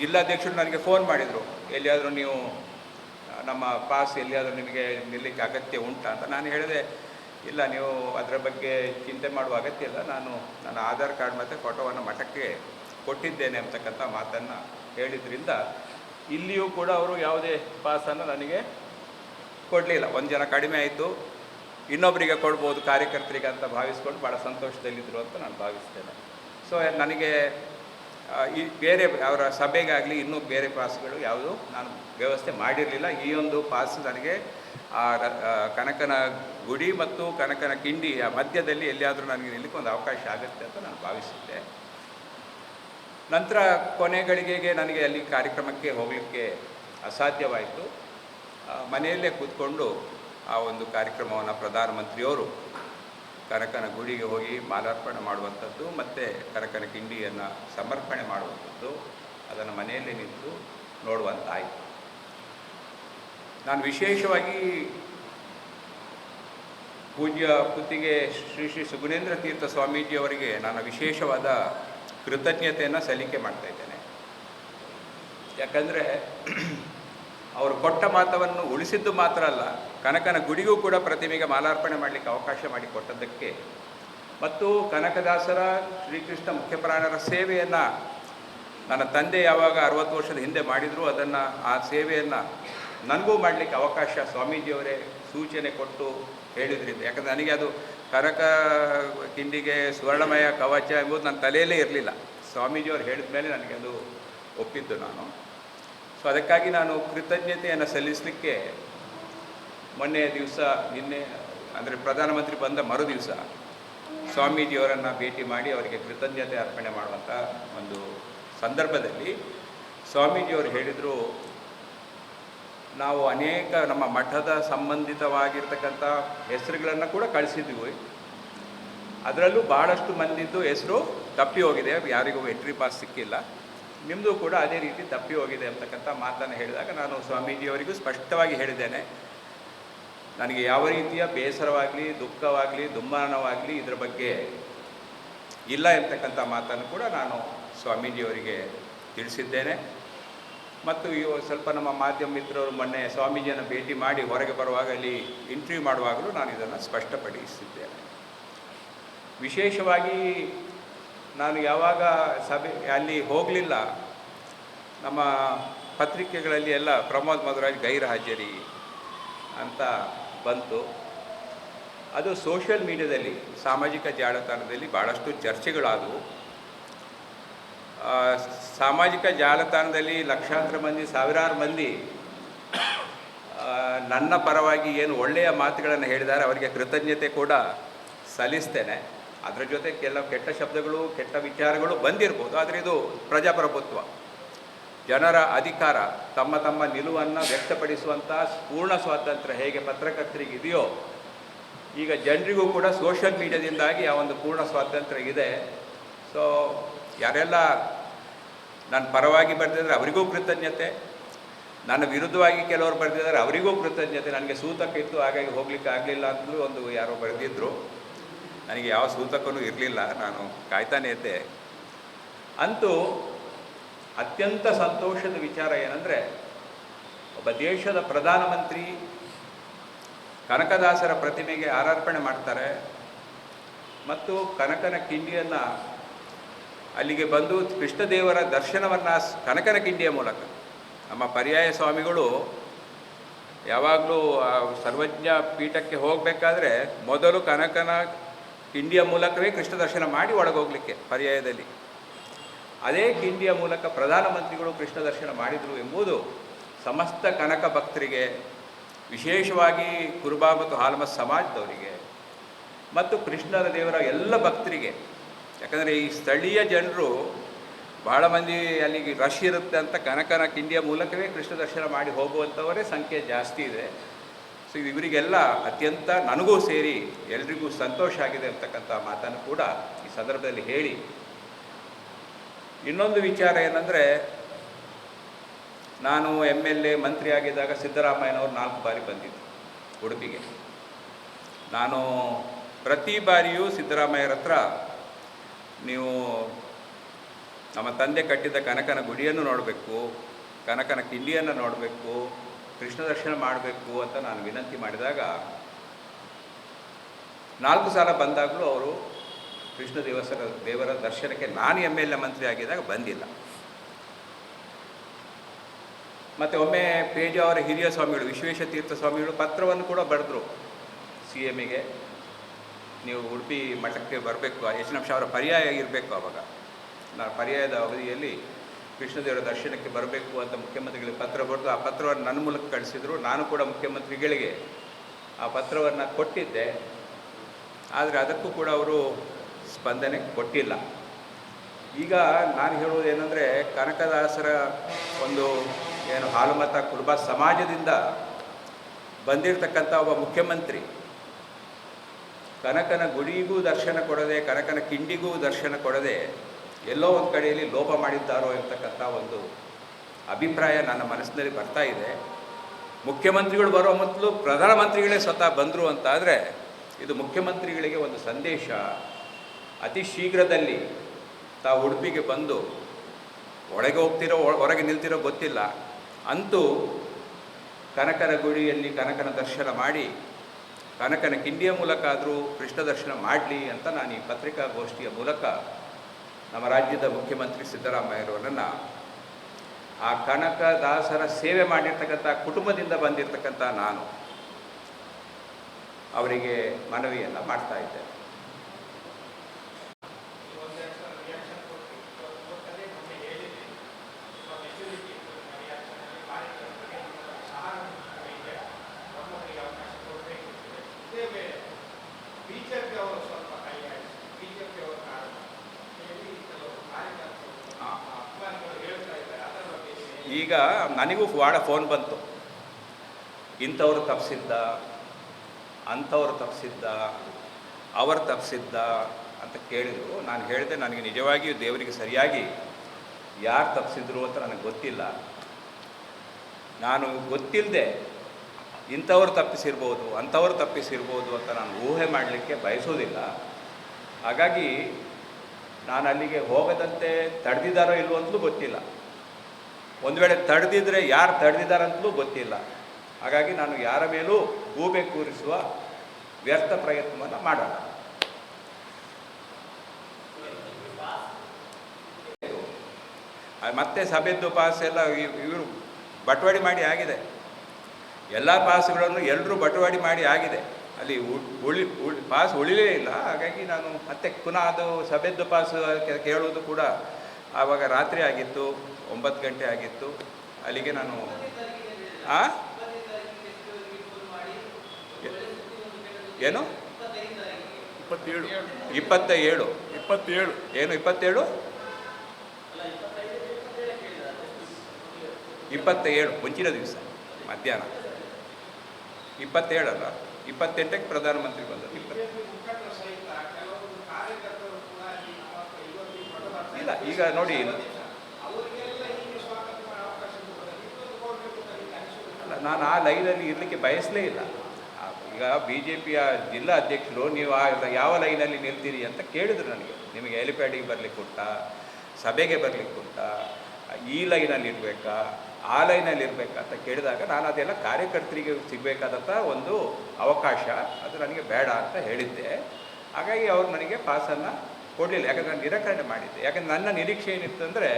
ಜಿಲ್ಲಾಧ್ಯಕ್ಷರು ನನಗೆ ಫೋನ್ ಮಾಡಿದರು, ಎಲ್ಲಿಯಾದರೂ ನೀವು ನಮ್ಮ ಪಾಸ್ ಎಲ್ಲಿಯಾದರೂ ನಿಮಗೆ ನಿಲ್ಲಕ್ಕೆ ಅಗತ್ಯ ಉಂಟಾ ಅಂತ. ನಾನು ಹೇಳಿದೆ, ಇಲ್ಲ ನೀವು ಅದರ ಬಗ್ಗೆ ಚಿಂತೆ ಮಾಡುವ ಅಗತ್ಯ ಇಲ್ಲ, ನಾನು ನನ್ನ ಆಧಾರ್ ಕಾರ್ಡ್ ಮತ್ತು ಫೋಟೋವನ್ನು ಮಠಕ್ಕೆ ಕೊಟ್ಟಿದ್ದೇನೆ ಅಂತಕ್ಕಂಥ ಮಾತನ್ನು ಹೇಳಿದ್ರಿಂದ ಇಲ್ಲಿಯೂ ಕೂಡ ಅವರು ಯಾವುದೇ ಪಾಸನ್ನು ನನಗೆ ಕೊಡಲಿಲ್ಲ. ಒಂದು ಜನ ಕಡಿಮೆ ಆಯಿತು. ಇನ್ನೊಬ್ಬರಿಗೆ ಕೊಡ್ಬೋದು ಕಾರ್ಯಕರ್ತರಿಗೆ ಅಂತ ಭಾವಿಸ್ಕೊಂಡು ಭಾಳ ಸಂತೋಷದಲ್ಲಿದ್ದರು ಅಂತ ನಾನು ಭಾವಿಸ್ತೇನೆ. ಸೊ ನನಗೆ ಈ ಬೇರೆ ಅವರ ಸಭೆಗಾಗಲಿ ಇನ್ನೂ ಬೇರೆ ಪಾಸ್ಗಳು ಯಾವುದು ನಾನು ವ್ಯವಸ್ಥೆ ಮಾಡಿರಲಿಲ್ಲ. ಈ ಒಂದು ಪಾಸ್ ನನಗೆ ಆ ಕನಕನ ಗುಡಿ ಮತ್ತು ಕನಕನ ಕಿಂಡಿಯ ಮಧ್ಯದಲ್ಲಿ ಎಲ್ಲಿಯಾದರೂ ನನಗೆ ನಿಲ್ಲಕ್ಕೆ ಒಂದು ಅವಕಾಶ ಆಗುತ್ತೆ ಅಂತ ನಾನು ಭಾವಿಸಿದ್ದೆ ನಂತರ ಕೊನೆ ಗಳಿಗೆಗೆ ನನಗೆ ಅಲ್ಲಿ ಕಾರ್ಯಕ್ರಮಕ್ಕೆ ಹೋಗಲಿಕ್ಕೆ ಅಸಾಧ್ಯವಾಯಿತು. ಆ, ಮನೆಯಲ್ಲೇ ಕೂತ್ಕೊಂಡು ಆ ಒಂದು ಕಾರ್ಯಕ್ರಮವನ್ನು ಪ್ರಧಾನಮಂತ್ರಿಯವರು ಕನಕನ ಗುಡಿಗೆ ಹೋಗಿ ಮಾಲಾರ್ಪಣೆ ಮಾಡುವಂಥದ್ದು ಮತ್ತು ಕನಕನ ಕಿಂಡಿಯನ್ನು ಸಮರ್ಪಣೆ ಮಾಡುವಂಥದ್ದು ಅದನ್ನು ಮನೆಯಲ್ಲೇ ನಿಂತು ನೋಡುವಂತಾಯಿತು. ನಾನು ವಿಶೇಷವಾಗಿ ಪೂಜ್ಯ ಕುತ್ತಿಗೆ ಶ್ರೀ ಶ್ರೀ ಸುಗುಣೇಂದ್ರ ತೀರ್ಥ ಸ್ವಾಮೀಜಿಯವರಿಗೆ ನಾನು ವಿಶೇಷವಾದ ಕೃತಜ್ಞತೆಯನ್ನು ಸಲ್ಲಿಕೆ ಮಾಡ್ತಾ ಇದ್ದೇನೆ. ಯಾಕಂದರೆ ಅವರು ಕೊಟ್ಟ ಮಾತವನ್ನು ಉಳಿಸಿದ್ದು ಮಾತ್ರ ಅಲ್ಲ, ಕನಕನ ಗುಡಿಗೂ ಕೂಡ ಪ್ರತಿಮೆಗೆ ಮಾಲಾರ್ಪಣೆ ಮಾಡಲಿಕ್ಕೆ ಅವಕಾಶ ಮಾಡಿಕೊಟ್ಟದ್ದಕ್ಕೆ ಮತ್ತು ಕನಕದಾಸರ ಶ್ರೀಕೃಷ್ಣ ಮುಖ್ಯಪ್ರಾಣರ ಸೇವೆಯನ್ನು ನನ್ನ ತಂದೆ ಯಾವಾಗ ಅರವತ್ತು ವರ್ಷದ ಹಿಂದೆ ಮಾಡಿದರೂ, ಅದನ್ನು ಆ ಸೇವೆಯನ್ನು ನನಗೂ ಮಾಡಲಿಕ್ಕೆ ಅವಕಾಶ ಸ್ವಾಮೀಜಿಯವರೇ ಸೂಚನೆ ಕೊಟ್ಟು ಹೇಳಿದ್ರಿಂದ. ಯಾಕಂದರೆ ನನಗೆ ಅದು ಕನಕ ಕಿಂಡಿಗೆ ಸುವರ್ಣಮಯ ಕವಚ ಎಂಬುದು ನನ್ನ ತಲೆಯಲ್ಲೇ ಇರಲಿಲ್ಲ. ಸ್ವಾಮೀಜಿಯವರು ಹೇಳಿದ ಮೇಲೆ ನನಗೆ ಅದು ಒಪ್ಪಿದ್ದು ನಾನು. ಸೊ ಅದಕ್ಕಾಗಿ ನಾನು ಕೃತಜ್ಞತೆಯನ್ನು ಸಲ್ಲಿಸಲಿಕ್ಕೆ ಮೊನ್ನೆ ದಿವಸ, ನಿನ್ನೆ, ಅಂದರೆ ಪ್ರಧಾನಮಂತ್ರಿ ಬಂದ ಮರು ದಿವಸ ಸ್ವಾಮೀಜಿಯವರನ್ನು ಭೇಟಿ ಮಾಡಿ ಅವರಿಗೆ ಕೃತಜ್ಞತೆ ಅರ್ಪಣೆ ಮಾಡುವಂಥ ಒಂದು ಸಂದರ್ಭದಲ್ಲಿ ಸ್ವಾಮೀಜಿಯವರು ಹೇಳಿದರು, ನಾವು ಅನೇಕ ನಮ್ಮ ಮಠದ ಸಂಬಂಧಿತವಾಗಿರ್ತಕ್ಕಂಥ ಹೆಸರುಗಳನ್ನು ಕೂಡ ಕಳಿಸಿದ್ವಿ. ಅದರಲ್ಲೂ ಭಾಳಷ್ಟು ಮಂದಿದ್ದು ಹೆಸರು ತಪ್ಪಿ ಹೋಗಿದೆ. ಯಾರಿಗೂ ಎಂಟ್ರಿ ಪಾಸ್ ಸಿಕ್ಕಿಲ್ಲ. ನಿಮ್ಮದು ಕೂಡ ಅದೇ ರೀತಿ ತಪ್ಪಿ ಹೋಗಿದೆ ಅಂತಕ್ಕಂಥ ಮಾತನ್ನು ಹೇಳಿದಾಗ ನಾನು ಸ್ವಾಮೀಜಿಯವರಿಗೂ ಸ್ಪಷ್ಟವಾಗಿ ಹೇಳಿದ್ದೇನೆ. ನನಗೆ ಯಾವ ರೀತಿಯ ಬೇಸರವಾಗಲಿ, ದುಃಖವಾಗಲಿ ದುಮ್ಮಾನವಾಗಲಿ ಇದರ ಬಗ್ಗೆ ಇಲ್ಲ ಎಂತಕ್ಕಂಥ ಮಾತನ್ನು ಕೂಡ ನಾನು ಸ್ವಾಮೀಜಿಯವರಿಗೆ ತಿಳಿಸಿದ್ದೇನೆ. ಮತ್ತು ಇವು ಸ್ವಲ್ಪ ನಮ್ಮ ಮಾಧ್ಯಮ ಮಿತ್ರರು ಮೊನ್ನೆ ಸ್ವಾಮೀಜಿಯನ್ನು ಭೇಟಿ ಮಾಡಿ ಹೊರಗೆ ಬರುವಾಗ ಅಲ್ಲಿ ಇಂಟರ್ವ್ಯೂ ಮಾಡುವಾಗಲೂ ನಾನು ಇದನ್ನು ಸ್ಪಷ್ಟಪಡಿಸಿದ್ದೇನೆ. ವಿಶೇಷವಾಗಿ ನಾನು ಯಾವಾಗ ಸಭೆ, ಅಲ್ಲಿ ಹೋಗಲಿಲ್ಲ, ನಮ್ಮ ಪತ್ರಿಕೆಗಳಲ್ಲಿ ಎಲ್ಲ ಪ್ರಮೋದ್ ಮಧುರಾಜ್ ಗೈರು ಹಾಜರಿ ಅಂತ ಬಂತು. ಅದು ಸೋಷಿಯಲ್ ಮೀಡಿಯಾದಲ್ಲಿ, ಸಾಮಾಜಿಕ ಜಾಲತಾಣದಲ್ಲಿ ಭಾಳಷ್ಟು ಚರ್ಚೆಗಳಾದವು. ಸಾಮಾಜಿಕ ಜಾಲತಾಣದಲ್ಲಿ ಲಕ್ಷಾಂತರ ಮಂದಿ, ಸಾವಿರಾರು ಮಂದಿ ನನ್ನ ಪರವಾಗಿ ಏನು ಒಳ್ಳೆಯ ಮಾತುಗಳನ್ನು ಹೇಳಿದ್ದಾರೆ, ಅವರಿಗೆ ಕೃತಜ್ಞತೆ ಕೂಡ ಸಲ್ಲಿಸ್ತೇನೆ. ಅದರ ಜೊತೆ ಕೆಲವು ಕೆಟ್ಟ ಶಬ್ದಗಳು, ಕೆಟ್ಟ ವಿಚಾರಗಳು ಬಂದಿರ್ಬೋದು, ಆದರೆ ಇದು ಪ್ರಜಾಪ್ರಭುತ್ವ. ಜನರ ಅಧಿಕಾರ, ತಮ್ಮ ತಮ್ಮ ನಿಲುವನ್ನು ವ್ಯಕ್ತಪಡಿಸುವಂಥ ಪೂರ್ಣ ಸ್ವಾತಂತ್ರ್ಯ ಹೇಗೆ ಪತ್ರಕರ್ತರಿಗೆ ಇದೆಯೋ, ಈಗ ಜನರಿಗೂ ಕೂಡ ಸೋಷಿಯಲ್ ಮೀಡಿಯಾದಿಂದಾಗಿ ಆ ಒಂದು ಪೂರ್ಣ ಸ್ವಾತಂತ್ರ್ಯ ಇದೆ. ಸೊ ಯಾರೆಲ್ಲ ನನ್ನ ಪರವಾಗಿ ಬರೆದಿದ್ರೆ ಅವರಿಗೂ ಕೃತಜ್ಞತೆ. ನನ್ನ ವಿರುದ್ಧವಾಗಿ ಕೆಲವರು ಬರೆದಿದ್ದಾರೆ ಅವರಿಗೂ ಕೃತಜ್ಞತೆ. ನನಗೆ ಸೂತಕ್ಕಿತ್ತು, ಹಾಗಾಗಿ ಹೋಗ್ಲಿಕ್ಕೆ ಆಗಲಿಲ್ಲ ಅಂತಲೂ ಒಂದು ಯಾರೋ ಬರೆದಿದ್ದರು ನನಗೆ ಯಾವ ಸೂತಕನೂ ಇರಲಿಲ್ಲ, ನಾನು ಕಾಯ್ತಾನೆ ಇದ್ದೆ. ಅಂತೂ ಅತ್ಯಂತ ಸಂತೋಷದ ವಿಚಾರ ಏನಂದರೆ, ಒಬ್ಬ ದೇಶದ ಪ್ರಧಾನಮಂತ್ರಿ ಕನಕದಾಸರ ಪ್ರತಿಮೆಗೆ ಆರಾರ್ಪಣೆ ಮಾಡ್ತಾರೆ ಮತ್ತು ಕನಕನ ಕಿಂಡಿಯನ್ನು ಅಲ್ಲಿಗೆ ಬಂದು ಕೃಷ್ಣದೇವರ ದರ್ಶನವನ್ನು ಕನಕನ ಕಿಂಡಿಯ ಮೂಲಕ. ನಮ್ಮ ಪರ್ಯಾಯ ಸ್ವಾಮಿಗಳು ಯಾವಾಗಲೂ ಸರ್ವಜ್ಞ ಪೀಠಕ್ಕೆ ಹೋಗಬೇಕಾದ್ರೆ ಮೊದಲು ಕನಕನ ಕಿಂಡಿಯ ಮೂಲಕವೇ ಕೃಷ್ಣ ದರ್ಶನ ಮಾಡಿ ಒಳಗೋಗ್ಲಿಕ್ಕೆ ಪರ್ಯಾಯದಲ್ಲಿ. ಅದೇ ಕಿಂಡಿಯ ಮೂಲಕ ಪ್ರಧಾನಮಂತ್ರಿಗಳು ಕೃಷ್ಣ ದರ್ಶನ ಮಾಡಿದರು ಎಂಬುದು ಸಮಸ್ತ ಕನಕ ಭಕ್ತರಿಗೆ, ವಿಶೇಷವಾಗಿ ಕುರುಬಾ ಮತ್ತು ಹಾಲ್ಮ ಸಮಾಜದವರಿಗೆ ಮತ್ತು ಕೃಷ್ಣನ ದೇವರ ಎಲ್ಲ ಭಕ್ತರಿಗೆ. ಯಾಕಂದರೆ ಈ ಸ್ಥಳೀಯ ಜನರು ಭಾಳ ಮಂದಿ ಅಲ್ಲಿಗೆ ರಶ್ ಇರುತ್ತೆ ಅಂತ ಕನಕನ ಕಿಂಡಿಯ ಮೂಲಕವೇ ಕೃಷ್ಣ ದರ್ಶನ ಮಾಡಿ ಹೋಗುವಂಥವರೇ ಸಂಖ್ಯೆ ಜಾಸ್ತಿ ಇದೆ. ಸೊ ಇವರಿಗೆಲ್ಲ ಅತ್ಯಂತ ನನಗೂ ಸೇರಿ ಎಲ್ರಿಗೂ ಸಂತೋಷ ಆಗಿದೆ ಅಂತಕ್ಕಂಥ ಮಾತನ್ನು ಕೂಡ ಈ ಸಂದರ್ಭದಲ್ಲಿ ಹೇಳಿ. ಇನ್ನೊಂದು ವಿಚಾರ ಏನಂದರೆ, ನಾನು ಎಂ ಎಲ್ ಎ ಮಂತ್ರಿ ಆಗಿದ್ದಾಗ ಸಿದ್ದರಾಮಯ್ಯನವರು ನಾಲ್ಕು ಬಾರಿ ಬಂದಿದ್ದು ಉಡುಪಿಗೆ. ನಾನು ಪ್ರತಿ ಬಾರಿಯೂ ಸಿದ್ದರಾಮಯ್ಯರ ಹತ್ರ ನೀವು ನಮ್ಮ ತಂದೆ ಕಟ್ಟಿದ ಕನಕನ ಗುಡಿಯನ್ನು ನೋಡಬೇಕು, ಕನಕನ ಕಿಂಡಿಯನ್ನು ನೋಡಬೇಕು ಕೃಷ್ಣ ದರ್ಶನ ಮಾಡಬೇಕು ಅಂತ ನಾನು ವಿನಂತಿ ಮಾಡಿದಾಗ ನಾಲ್ಕು ಸಲ ಬಂದಾಗಲೂ ಅವರು ಕೃಷ್ಣ ದೇವಸರ ದೇವರ ದರ್ಶನಕ್ಕೆ ನಾನು ಎಂ ಎಲ್ ಎ ಮಂತ್ರಿ ಆಗಿದ್ದಾಗ ಬಂದಿಲ್ಲ. ಮತ್ತು ಒಮ್ಮೆ ಪೇಜ ಅವರ ಹಿರಿಯ ಸ್ವಾಮಿಗಳು, ವಿಶ್ವೇಶತೀರ್ಥ ಸ್ವಾಮಿಗಳು ಪತ್ರವನ್ನು ಕೂಡ ಬರೆದ್ರು ಸಿ ಎಮ್ಗೆ ನೀವು ಉಡುಪಿ ಮಠಕ್ಕೆ ಬರಬೇಕು ನಿಮಿಷ ಅವರ ಪರ್ಯಾಯ ಇರಬೇಕು ಆವಾಗ ನಾನು ಪರ್ಯಾಯದ ಅವಧಿಯಲ್ಲಿ ಕೃಷ್ಣದೇವರ ದರ್ಶನಕ್ಕೆ ಬರಬೇಕು ಅಂತ ಮುಖ್ಯಮಂತ್ರಿಗಳಿಗೆ ಪತ್ರ ಬರೆದು ಆ ಪತ್ರವನ್ನು ನನ್ನ ಮೂಲಕ ಕಳಿಸಿದರು. ನಾನು ಕೂಡ ಮುಖ್ಯಮಂತ್ರಿಗಳಿಗೆ ಆ ಪತ್ರವನ್ನು ಕೊಟ್ಟಿದ್ದೆ. ಆದರೆ ಅದಕ್ಕೂ ಕೂಡ ಅವರು ಸ್ಪಂದನೆ ಕೊಟ್ಟಿಲ್ಲ. ಈಗ ನಾನು ಹೇಳುವುದು ಏನಂದರೆ, ಕನಕದಾಸರ ಒಂದು ಏನು ಹಾಲುಮತ ಕುರುಬ ಸಮಾಜದಿಂದ ಬಂದಿರತಕ್ಕಂಥ ಒಬ್ಬ ಮುಖ್ಯಮಂತ್ರಿ, ಕನಕನ ಗುಡಿಗೂ ದರ್ಶನ ಕೊಡದೆ, ಕನಕನ ಕಿಂಡಿಗೂ ದರ್ಶನ ಕೊಡದೆ ಎಲ್ಲೋ ಒಂದು ಕಡೆಯಲ್ಲಿ ಲೋಪ ಮಾಡಿದ್ದಾರೋ ಎಂಬತಕ್ಕಂಥ ಒಂದು ಅಭಿಪ್ರಾಯ ನನ್ನ ಮನಸ್ಸಿನಲ್ಲಿ ಬರ್ತಾ ಇದೆ. ಮುಖ್ಯಮಂತ್ರಿಗಳು ಬರೋ ಮೊದಲು ಪ್ರಧಾನಮಂತ್ರಿಗಳೇ ಸ್ವತಃ ಬಂದರು ಅಂತಾದರೆ ಇದು ಮುಖ್ಯಮಂತ್ರಿಗಳಿಗೆ ಒಂದು ಸಂದೇಶ. ಅತಿ ಶೀಘ್ರದಲ್ಲಿ ತಾವು ಉಡುಪಿಗೆ ಬಂದು ಒಳಗೆ ಹೋಗ್ತಿರೋ, ಹೊರಗೆ ನಿಲ್ತಿರೋ ಗೊತ್ತಿಲ್ಲ. ಅಂತೂ ಕನಕನ ಗುಡಿಯಲ್ಲಿ ಕನಕನ ದರ್ಶನ ಮಾಡಿ, ಕನಕನ ಕಿಂಡಿಯ ಮೂಲಕ ಆದರೂ ಕೃಷ್ಣ ದರ್ಶನ ಮಾಡಲಿ ಅಂತ ನಾನು ಈ ಪತ್ರಿಕಾಗೋಷ್ಠಿಯ ಮೂಲಕ ನಮ್ಮ ರಾಜ್ಯದ ಮುಖ್ಯಮಂತ್ರಿ ಸಿದ್ದರಾಮಯ್ಯರವರನ್ನು ಆ ಕನಕದಾಸರ ಸೇವೆ ಮಾಡಿರ್ತಕ್ಕಂಥ ಕುಟುಂಬದಿಂದ ಬಂದಿರತಕ್ಕಂಥ ನಾನು ಅವರಿಗೆ ಮನವಿಯನ್ನು ಮಾಡ್ತಾ ಇದ್ದೇನೆ
ಬಿಜೆಪಿ ಅವರು ಸ್ವಲ್ಪ ಕೈ ಆಡಿಸಿ ಬಿಜೆಪಿ ಅವರ ಕಾರಣ ಹೇಳಿ ಕೆಲವು ಕಾರ್ಯಕರ್ತರು
ಆ,
ಅಭಿಮಾನಿಗಳು ಹೇಳ್ತಾ ಇದ್ದಾರೆ ಅದರ ಬಗ್ಗೆ ಏನು?
ಈಗ ನನಗೂ ವಾಡ ಫೋನ್ ಬಂತು. ಇಂಥವ್ರು ತಪ್ಪಿಸಿದ್ದ ಅಂಥವ್ರು ತಪ್ಪಿಸಿದ್ದ ಅವರು ತಪ್ಪಿಸಿದ್ದ ಅಂತ ಕೇಳಿದರು. ನಾನು ಹೇಳಿದೆ, ನನಗೆ ನಿಜವಾಗಿಯೂ ದೇವರಿಗೆ ಸರಿಯಾಗಿ ಯಾರು ತಪ್ಪಿಸಿದ್ರು ಅಂತ ನನಗೆ ಗೊತ್ತಿಲ್ಲ. ನಾನು ಗೊತ್ತಿಲ್ಲದೆ ಇಂಥವ್ರು ತಪ್ಪಿಸಿರ್ಬೋದು, ಅಂಥವ್ರು ತಪ್ಪಿಸಿರ್ಬೋದು ಅಂತ ನಾನು ಊಹೆ ಮಾಡಲಿಕ್ಕೆ ಬಯಸೋದಿಲ್ಲ. ಹಾಗಾಗಿ ನಾನು ಅಲ್ಲಿಗೆ ಹೋಗದಂತೆ ತಡೆದಿದ್ದಾರೋ ಇಲ್ವೋ ಅಂತಲೂ ಗೊತ್ತಿಲ್ಲ. ಒಂದು ವೇಳೆ ತಡೆದಿದ್ರೆ ಯಾರು ತಡೆದಿದ್ದಾರಂತಲೂ ಗೊತ್ತಿಲ್ಲ. ಹಾಗಾಗಿ ನಾನು ಯಾರ ಮೇಲೂ ಗೂಬೆ ಕೂರಿಸುವ ವ್ಯರ್ಥ ಪ್ರಯತ್ನವನ್ನು ಮಾಡೋಣ. ಮತ್ತೆ ಸಭೆದ್ದು ಪಾಸ್ ಎಲ್ಲ ಇವರು ಬಟವಾಡಿ ಮಾಡಿ ಆಗಿದೆ. ಎಲ್ಲ ಪಾಸ್ಗಳನ್ನು ಎಲ್ಲರೂ ಬಟವಾಡಿ ಮಾಡಿ ಆಗಿದೆ. ಅಲ್ಲಿ ಉಳಿ ಉಳಿ ಪಾಸ್ ಉಳಿಲೇ ಇಲ್ಲ. ಹಾಗಾಗಿ ನಾನು ಮತ್ತೆ ಪುನಃ ಅದು ಸಭೆದ್ದು ಪಾಸ್ ಕೇಳೋದು ಕೂಡ ಆವಾಗ ರಾತ್ರಿ ಆಗಿತ್ತು. ಒಂಬತ್ತು ಗಂಟೆ ಆಗಿತ್ತು. ಅಲ್ಲಿಗೆ ನಾನು ಆ? ಏನು?
ಇಪ್ಪತ್ತೇಳು.
ಇಪ್ಪತ್ತ ಏಳು
ಇಪ್ಪತ್ತೇಳು.
ಏನು ಇಪ್ಪತ್ತೇಳು? ಇಪ್ಪತ್ತ ಏಳು ಮುಂಚಿನ ದಿವಸ ಮಧ್ಯಾಹ್ನ. ಇಪ್ಪತ್ತೇಳಲ್ಲ ಇಪ್ಪತ್ತೆಂಟಕ್ಕೆ ಪ್ರಧಾನಮಂತ್ರಿ ಬಂದರು. ಇಲ್ಲ
ಈಗ ಮುಖಂಡರ ಸಹಿತ ಕೆಲವೊಂದು ಕಾರ್ಯಕರ್ತರು ಕೂಡ ಈ ಅವತ್ತು ಇವತ್ತು ಈ ಫೋಟೋ ಬರ್ತಾ
ಇಲ್ಲ ಈಗ ನೋಡಿ
ಅವರಿಗೆಲ್ಲ ಹೀಗೆ ಸ್ವಾಗತ ಮಾಡೋ ಅವಕಾಶ ಕೊಡೋದು ಇನ್ನೊಂದು ಕೊಡಬೇಕು ಅಂತ ನಿಮ್ಗೆ ಅನಿಸುವುದಿಲ್ಲ
ಅಲ್ಲ ನಾನು ಆ ಲೈನಲ್ಲಿ ಇರಲಿಕ್ಕೆ ಬಯಸಲೇ ಇಲ್ಲ. ಈಗ ಬಿ ಜೆ ಪಿಯ ಜಿಲ್ಲಾ ಅಧ್ಯಕ್ಷರು, ನೀವು ಆ ಯಾವ ಲೈನಲ್ಲಿ ನಿಲ್ತೀರಿ ಅಂತ ಕೇಳಿದ್ರು ನನಗೆ. ನಿಮಗೆ ಹೆಲಿಪ್ಯಾಡಿಗೆ ಬರಲಿಕ್ಕೆ ಉಂಟಾ, ಸಭೆಗೆ ಬರಲಿಕ್ಕೆ ಉಂಟಾ, ಈ ಲೈನಲ್ಲಿ ಇರಬೇಕಾ, ಆ ಲೈನಲ್ಲಿ ಇರಬೇಕಾ ಅಂತ ಕೇಳಿದಾಗ ನಾನು ಅದೆಲ್ಲ ಕಾರ್ಯಕರ್ತರಿಗೆ ಸಿಗಬೇಕಾದಂಥ ಒಂದು ಅವಕಾಶ ಅದು ನನಗೆ ಬೇಡ ಅಂತ ಹೇಳಿದ್ದೆ. ಹಾಗಾಗಿ ಅವರು ನನಗೆ ಪಾಸನ್ನು ಕೊಡಲಿಲ್ಲ. ಯಾಕಂದರೆ ನಾನು ನಿರಾಕರಣೆ ಮಾಡಿದ್ದೆ. ಯಾಕಂದ್ರೆ ನನ್ನ ನಿರೀಕ್ಷೆ ಏನಿತ್ತು ಅಂದರೆ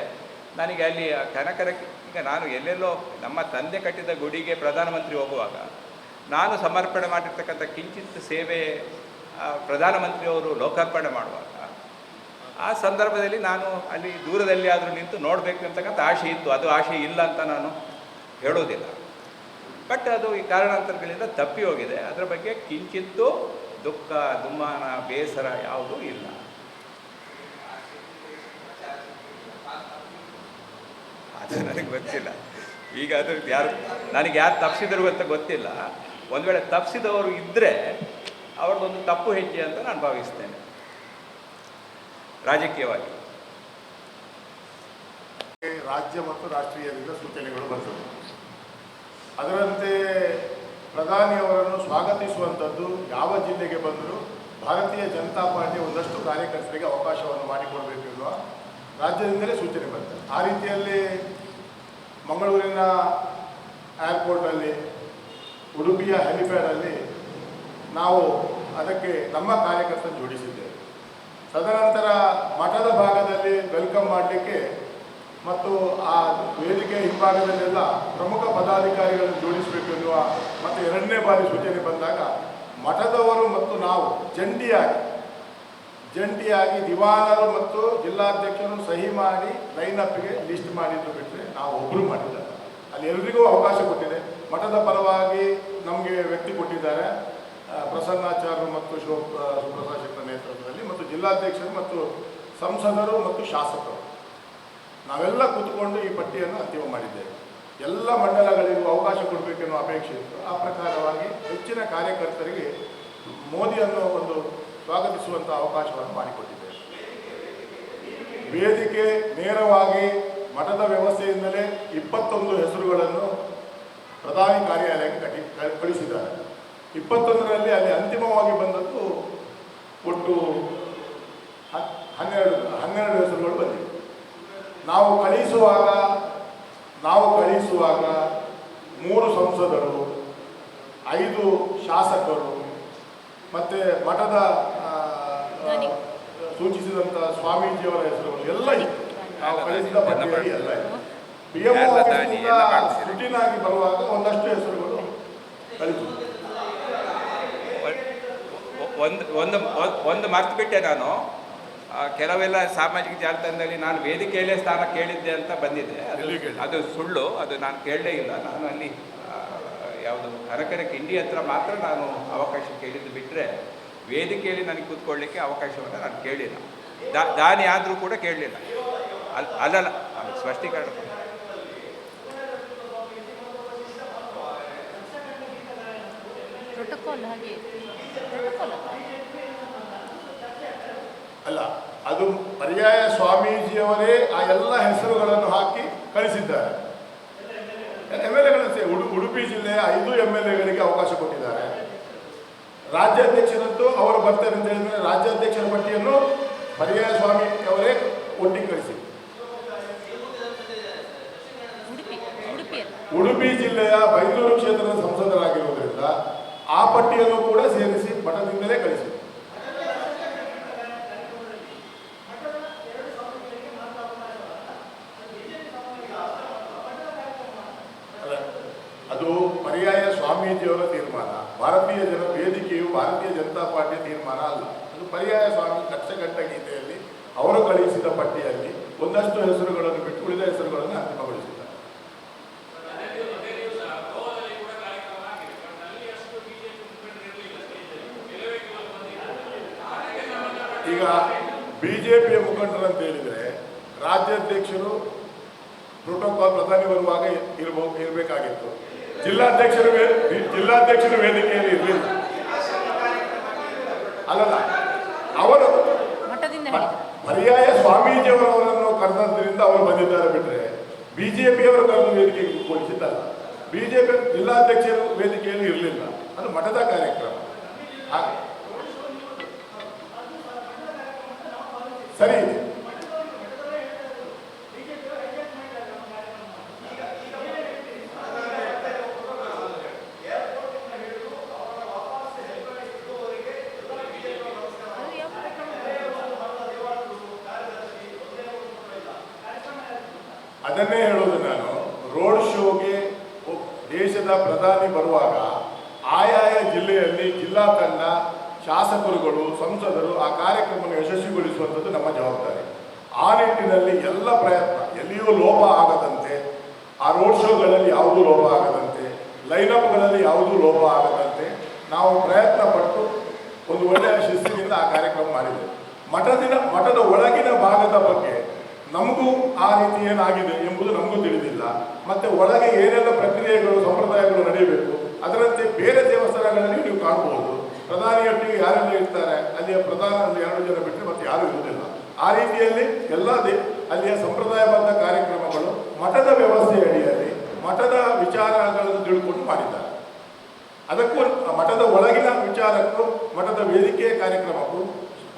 ನನಗೆ ಅಲ್ಲಿ ಕನಕರ ಈಗ ನಾನು ಎಲ್ಲೆಲ್ಲೋ ನಮ್ಮ ತಂದೆ ಕಟ್ಟಿದ ಗುಡಿಗೆ ಪ್ರಧಾನಮಂತ್ರಿ ಹೋಗುವಾಗ, ನಾನು ಸಮರ್ಪಣೆ ಮಾಡಿರ್ತಕ್ಕಂಥ ಕಿಂಚಿತ್ ಸೇವೆ ಪ್ರಧಾನಮಂತ್ರಿಯವರು ಲೋಕಾರ್ಪಣೆ ಮಾಡುವಾಗ, ಆ ಸಂದರ್ಭದಲ್ಲಿ ನಾನು ಅಲ್ಲಿ ದೂರದಲ್ಲಿ ಆದರೂ ನಿಂತು ನೋಡಬೇಕು ಅಂತಕ್ಕಂಥ ಆಶೆ ಇತ್ತು. ಅದು ಆಶೆ ಇಲ್ಲ ಅಂತ ನಾನು ಹೇಳೋದಿಲ್ಲ. ಬಟ್ ಅದು ಈ ಕಾರಣಾಂತರಗಳಿಂದ ತಪ್ಪಿ ಹೋಗಿದೆ. ಅದರ ಬಗ್ಗೆ ಕಿಂಚಿತ್ತು ದುಃಖ, ದುಮ್ಮಾನ, ಬೇಸರ ಯಾವುದೂ ಇಲ್ಲ. ಅದು ನನಗೆ ಗೊತ್ತಿಲ್ಲ. ಈಗ ಅದು ಯಾರು, ನನಗೆ ಯಾರು ತಪ್ಪಿಸಿದ್ರು ಅಂತ ಗೊತ್ತಿಲ್ಲ. ಒಂದು ವೇಳೆ ತಪ್ಪಿಸಿದವರು ಇದ್ದರೆ ಅವ್ರದ್ದೊಂದು ತಪ್ಪು ಹೆಜ್ಜೆ ಅಂತ ನಾನು ಭಾವಿಸ್ತೇನೆ. ರಾಜಕೀಯವಾಗಿ.
ರಾಜ್ಯ ಮತ್ತು ರಾಷ್ಟ್ರೀಯದಿಂದ ಸೂಚನೆಗಳು ಬರ್ತವೆ. ಅದರಂತೆ ಪ್ರಧಾನಿಯವರನ್ನು ಸ್ವಾಗತಿಸುವಂಥದ್ದು ಯಾವ ಜಿಲ್ಲೆಗೆ ಬಂದರೂ ಭಾರತೀಯ ಜನತಾ ಪಾರ್ಟಿ ಒಂದಷ್ಟು ಕಾರ್ಯಕರ್ತರಿಗೆ ಅವಕಾಶವನ್ನು ಮಾಡಿಕೊಡಬೇಕು ರಾಜ್ಯದಿಂದಲೇ ಸೂಚನೆ ಬರ್ತದೆ ಆ ರೀತಿಯಲ್ಲಿ ಮಂಗಳೂರಿನ ಏರ್ಪೋರ್ಟಲ್ಲಿ ಉಡುಪಿಯ ಹೆಲಿಪ್ಯಾಡಲ್ಲಿ ನಾವು ಅದಕ್ಕೆ ನಮ್ಮ ಕಾರ್ಯಕರ್ತರು ಜೋಡಿಸಿದ್ದೇವೆ. ತದನಂತರ ಮಠದ ಭಾಗದಲ್ಲಿ ವೆಲ್ಕಮ್ ಮಾಡಲಿಕ್ಕೆ ಮತ್ತು ಆ ವೇದಿಕೆ ಹಿಂಭಾಗದಲ್ಲೆಲ್ಲ ಪ್ರಮುಖ ಪದಾಧಿಕಾರಿಗಳನ್ನು ಜೋಡಿಸಬೇಕು ಎನ್ನುವ ಮತ್ತು ಎರಡನೇ ಬಾರಿ ಸೂಚನೆ ಬಂದಾಗ ಮಠದವರು ಮತ್ತು ನಾವು ಜಂಟಿಯಾಗಿ ಜಂಟಿಯಾಗಿ ದಿವಾನರು ಮತ್ತು ಜಿಲ್ಲಾಧ್ಯಕ್ಷರು ಸಹಿ ಮಾಡಿ ಲೈನಪ್ಗೆ ಲಿಸ್ಟ್ ಮಾಡಿದ್ದು ಬಿಟ್ಟರೆ ನಾವು ಒಬ್ಬರು ಮಾಡಿದ್ದ ಅಲ್ಲಿ ಎಲ್ರಿಗೂ ಅವಕಾಶ ಕೊಟ್ಟಿದೆ. ಮಠದ ಪರವಾಗಿ ನಮಗೆ ವ್ಯಕ್ತಿ ಕೊಟ್ಟಿದ್ದಾರೆ. ಪ್ರಸನ್ನಾಚಾರ್ಯರು ಮತ್ತು ಶಿವ ಸುಪ್ರಸಾದ್ ಶೆಟ್ಟರ್ ನೇತೃತ್ವದಲ್ಲಿ ಮತ್ತು ಜಿಲ್ಲಾಧ್ಯಕ್ಷರು ಮತ್ತು ಸಂಸದರು ಮತ್ತು ಶಾಸಕರು. ನಾವೆಲ್ಲ ಕೂತ್ಕೊಂಡು ಈ ಪಟ್ಟಿಯನ್ನು ಅಂತಿಮ ಮಾಡಿದ್ದೇವೆ. ಎಲ್ಲ ಮಂಡಲಗಳಿಗೂ ಅವಕಾಶ ಕೊಡಬೇಕೆನ್ನುವ ಅಪೇಕ್ಷೆ ಇತ್ತು. ಆ ಪ್ರಕಾರವಾಗಿ ಹೆಚ್ಚಿನ ಕಾರ್ಯಕರ್ತರಿಗೆ ಮೋದಿಯನ್ನು ಒಂದು ಸ್ವಾಗತಿಸುವಂಥ ಅವಕಾಶವನ್ನು ಮಾಡಿಕೊಟ್ಟಿದೆ. ವೇದಿಕೆ ನೇರವಾಗಿ ಮಠದ ವ್ಯವಸ್ಥೆಯಿಂದಲೇ ಇಪ್ಪತ್ತೊಂದು ಹೆಸರುಗಳನ್ನು ಪ್ರಧಾನಿ ಕಾರ್ಯಾಲಯಕ್ಕೆ ಕಟಿ, ಕಳಿಸಿದ್ದಾರೆ. ಇಪ್ಪತ್ತೊಂದರಲ್ಲಿ ಅಲ್ಲಿ ಅಂತಿಮವಾಗಿ ಬಂದದ್ದು ಒಟ್ಟು ಹನ್ನೆರಡು ಹನ್ನೆರಡು ಹೆಸರುಗಳು ಬಂದಿವೆ. ನಾವು ಕಳಿಸುವಾಗ ನಾವು ಕಳಿಸುವಾಗ ಮೂರು ಸಂಸದರು, ಐದು ಶಾಸಕರು ಮತ್ತು ಮಠದ ಸೂಚಿಸಿದಂಥ ಸ್ವಾಮೀಜಿಯವರ ಹೆಸರುಗಳು ಎಲ್ಲ ಇತ್ತು ನಾವು ಕಳಿಸಿದ ಪಟ್ಟಿಯಲ್ಲಿ ಎಲ್ಲ ಇತ್ತು ಪಿ ಎಂ ರುಟೀನಾಗಿ ಬರುವಾಗ ಒಂದಷ್ಟು ಹೆಸರುಗಳು ಕಳಿಸಿದ್ರು
ಒಂದು ಒಂದು ಒಂದು ಮರ್ತು ಬಿಟ್ಟೆ ನಾನು. ಆ, ಕೆಲವೆಲ್ಲ ಸಾಮಾಜಿಕ ಜಾಲತಾಣದಲ್ಲಿ ನಾನು ವೇದಿಕೆಯಲ್ಲೇ ಸ್ಥಾನ ಕೇಳಿದ್ದೆ ಅಂತ ಬಂದಿದ್ದೆ ಅದು ಸುಳ್ಳು ಅದು ನಾನು ಕೇಳಲೇ ಇಲ್ಲ. ನಾನು ಅಲ್ಲಿ ಯಾವುದು ಕನಕನ ಕಿಂಡಿ ಹತ್ರ ಮಾತ್ರ ನಾನು ಅವಕಾಶ ಕೇಳಿದ್ದು ಬಿಟ್ಟರೆ ವೇದಿಕೆಯಲ್ಲಿ ನನಗೆ ಕೂತ್ಕೊಳ್ಳಿಕ್ಕೆ ಅವಕಾಶವನ್ನು ನಾನು ಕೇಳಿಲ್ಲ. ದಾ ದಾನಿ ಆದರೂ ಕೂಡ ಕೇಳಲಿಲ್ಲ. ಅಲ್ ಅಲ್ಲಲ್ಲ ಸ್ಪಷ್ಟೀಕರಣ
ಅಲ್ಲ
ಅದು ಪರ್ಯಾಯ ಸ್ವಾಮೀಜಿಯವರೇ ಆ ಎಲ್ಲ ಹೆಸರುಗಳನ್ನು ಹಾಕಿ ಕಳಿಸಿದ್ದಾರೆ. ಎಂ ಎಲ್ ಎಗಳಂತೆ ಉಡು ಉಡುಪಿ ಜಿಲ್ಲೆಯ ಐದು ಎಂ ಎಲ್ ಎಗಳಿಗೆ ಅವಕಾಶ ಕೊಟ್ಟಿದ್ದಾರೆ. ರಾಜ್ಯಾಧ್ಯಕ್ಷರಂತೂ ಅವರು ಬರ್ತಾರೆ ಅಂತ ಹೇಳಿದ್ರೆ ರಾಜ್ಯಾಧ್ಯಕ್ಷರ ಪಟ್ಟಿಯನ್ನು ಪರ್ಯಾಯ ಸ್ವಾಮಿ ಅವರೇ ಒಟ್ಟಿಗೆ ಕಳಿಸಿ
ಉಡುಪಿ
ಜಿಲ್ಲೆಯ ಬೈಂದೂರು ಕ್ಷೇತ್ರದ ಸಂಸದರಾಗಿರುವುದರಿಂದ ಆ ಪಟ್ಟಿಯನ್ನು ಕೂಡ ಸೇರಿಸಿ ಮಠದಿಂದಲೇ ಕಳಿಸಿ ಅಲ್ಲ, ಅದು ಪರ್ಯಾಯ ಸ್ವಾಮೀಜಿಯವರ ತೀರ್ಮಾನ ಭಾರತೀಯ ಜನ ವೇದಿಕೆಯು ಭಾರತೀಯ ಜನತಾ ಪಾರ್ಟಿಯ ತೀರ್ಮಾನ ಅಲ್ಲ ಅದು ಪರ್ಯಾಯ ಸ್ವಾಮಿ ಕಕ್ಷಗಂಟ ಗೀತೆಯಲ್ಲಿ ಅವರು ಕಳುಹಿಸಿದ ಪಟ್ಟಿಯಲ್ಲಿ ಒಂದಷ್ಟು ಹೆಸರುಗಳನ್ನು ಬಿಟ್ಟು ಉಳಿದ ಹೆಸರುಗಳನ್ನು ಅಂತಿಮಗೊಳಿಸಿದ್ದಾರೆ ಈಗ ಬಿಜೆಪಿಯ ಮುಖಂಡರು ಅಂತ ಹೇಳಿದ್ರೆ ರಾಜ್ಯಾಧ್ಯಕ್ಷರು ಪ್ರೋಟೋಕಾಲ್ ಪ್ರಧಾನಿ ಬರುವಾಗ ಇರಬಹುದು ಇರಬೇಕಾಗಿತ್ತು. ಜಿಲ್ಲಾಧ್ಯಕ್ಷರು ಜಿಲ್ಲಾಧ್ಯಕ್ಷರು ವೇದಿಕೆಯಲ್ಲಿ ಇರಲಿಲ್ಲ. ಅಲ್ಲಲ್ಲ ಅವರು
ಮಠದಿಂದ
ಪ-
ಹೇಳಿದ್ರು
ಪರ್ಯಾಯ ಸ್ವಾಮೀಜಿಯವರವರನ್ನು ಕರೆದದ್ರಿಂದ ಅವರು ಬಂದಿದ್ದಾರೆ ಬಿಟ್ರೆ ಪಿಯವರು ಕರೆದು ವೇದಿಕೆಗೆ ಜೆ ಬಿಜೆಪಿ ಜಿಲ್ಲಾಧ್ಯಕ್ಷರು ವೇದಿಕೆಯಲ್ಲಿ ಇರಲಿಲ್ಲ. ಅದು ಮಠದ ಕಾರ್ಯಕ್ರಮ. ಸರಿ ಇದೆ
ಅದು ಯಾವ
ಅದನ್ನೇ ಹೇಳೋದು ನಾನು ರೋಡ್ ಶೋಗೆ ಒ- ದೇಶದ ಪ್ರಧಾನಿ ಬರುವಾಗ ಆಯಾಯ ಜಿಲ್ಲೆಯಲ್ಲಿ ಜಿಲ್ಲಾ ತಂಡ ಶಾಸಕರುಗಳು ಸಂಸದರು ಆ ಕಾರ್ಯಕ್ರಮವನ್ನು ಯಶಸ್ವಿಗೊಳಿಸುವಂಥದ್ದು ನಮ್ಮ ಜವಾಬ್ದಾರಿ ಆ ನಿಟ್ಟಿನಲ್ಲಿ ಎಲ್ಲ ಪ್ರಯತ್ನ. ಎಲ್ಲಿಯೂ ಲೋಪ ಆಗದಂತೆ, ಆ ರೋಡ್ ಶೋಗಳಲ್ಲಿ ಯಾವುದೂ ಲೋಪ ಆಗದಂತೆ ಲೈನಪ್ಗಳಲ್ಲಿ ಯಾವುದೂ ಲೋಪ ಆಗದಂತೆ ನಾವು ಪ್ರಯತ್ನ ಪಟ್ಟು ಒಂದು ಒಳ್ಳೆಯ ಶಿಸ್ತಿನಿಂದ ಆ ಕಾರ್ಯಕ್ರಮ ಮಾಡಿದ್ದೇವೆ. ಮಠದಿನ, ಮಠದ ಒಳಗಿನ ಭಾಗದ ಬಗ್ಗೆ ನಮಗೂ ಆ ರೀತಿ ಏನಾಗಿದೆ ಎಂಬುದು ನಮಗೂ ತಿಳಿದಿಲ್ಲ. ಮತ್ತೆ ಒಳಗೆ ಏನೆಲ್ಲ ಪ್ರಕ್ರಿಯೆಗಳು, ಸಂಪ್ರದಾಯಗಳು ನಡೆಯಬೇಕು, ಅದರಂತೆ ಬೇರೆ ದೇವಸ್ಥಾನಗಳಲ್ಲಿ ನೀವು ಕಾಣಬಹುದು. ಪ್ರಧಾನಿಯೊಟ್ಟಿಗೆ ಯಾರೆಲ್ಲ ಇರ್ತಾರೆ, ಅಲ್ಲಿಯ ಪ್ರಧಾನ ಎರಡು ಜನ ಬಿಟ್ಟರೆ ಮತ್ತೆ ಯಾರೂ ಇರುವುದಿಲ್ಲ. ಆ ರೀತಿಯಲ್ಲಿ ಎಲ್ಲ ದೇ ಅಲ್ಲಿಯ ಸಂಪ್ರದಾಯಬದ್ಧ ಕಾರ್ಯಕ್ರಮಗಳು ಮಠದ ವ್ಯವಸ್ಥೆಯ ಅಡಿಯಲ್ಲಿ ಮಠದ ವಿಚಾರಗಳನ್ನು ತಿಳ್ಕೊಂಡು ಮಾಡಿದ್ದಾರೆ. ಅದಕ್ಕೂ ಮಠದ ಒಳಗಿನ ವಿಚಾರಕ್ಕೂ ಮಠದ ವೇದಿಕೆಯ ಕಾರ್ಯಕ್ರಮಕ್ಕೂ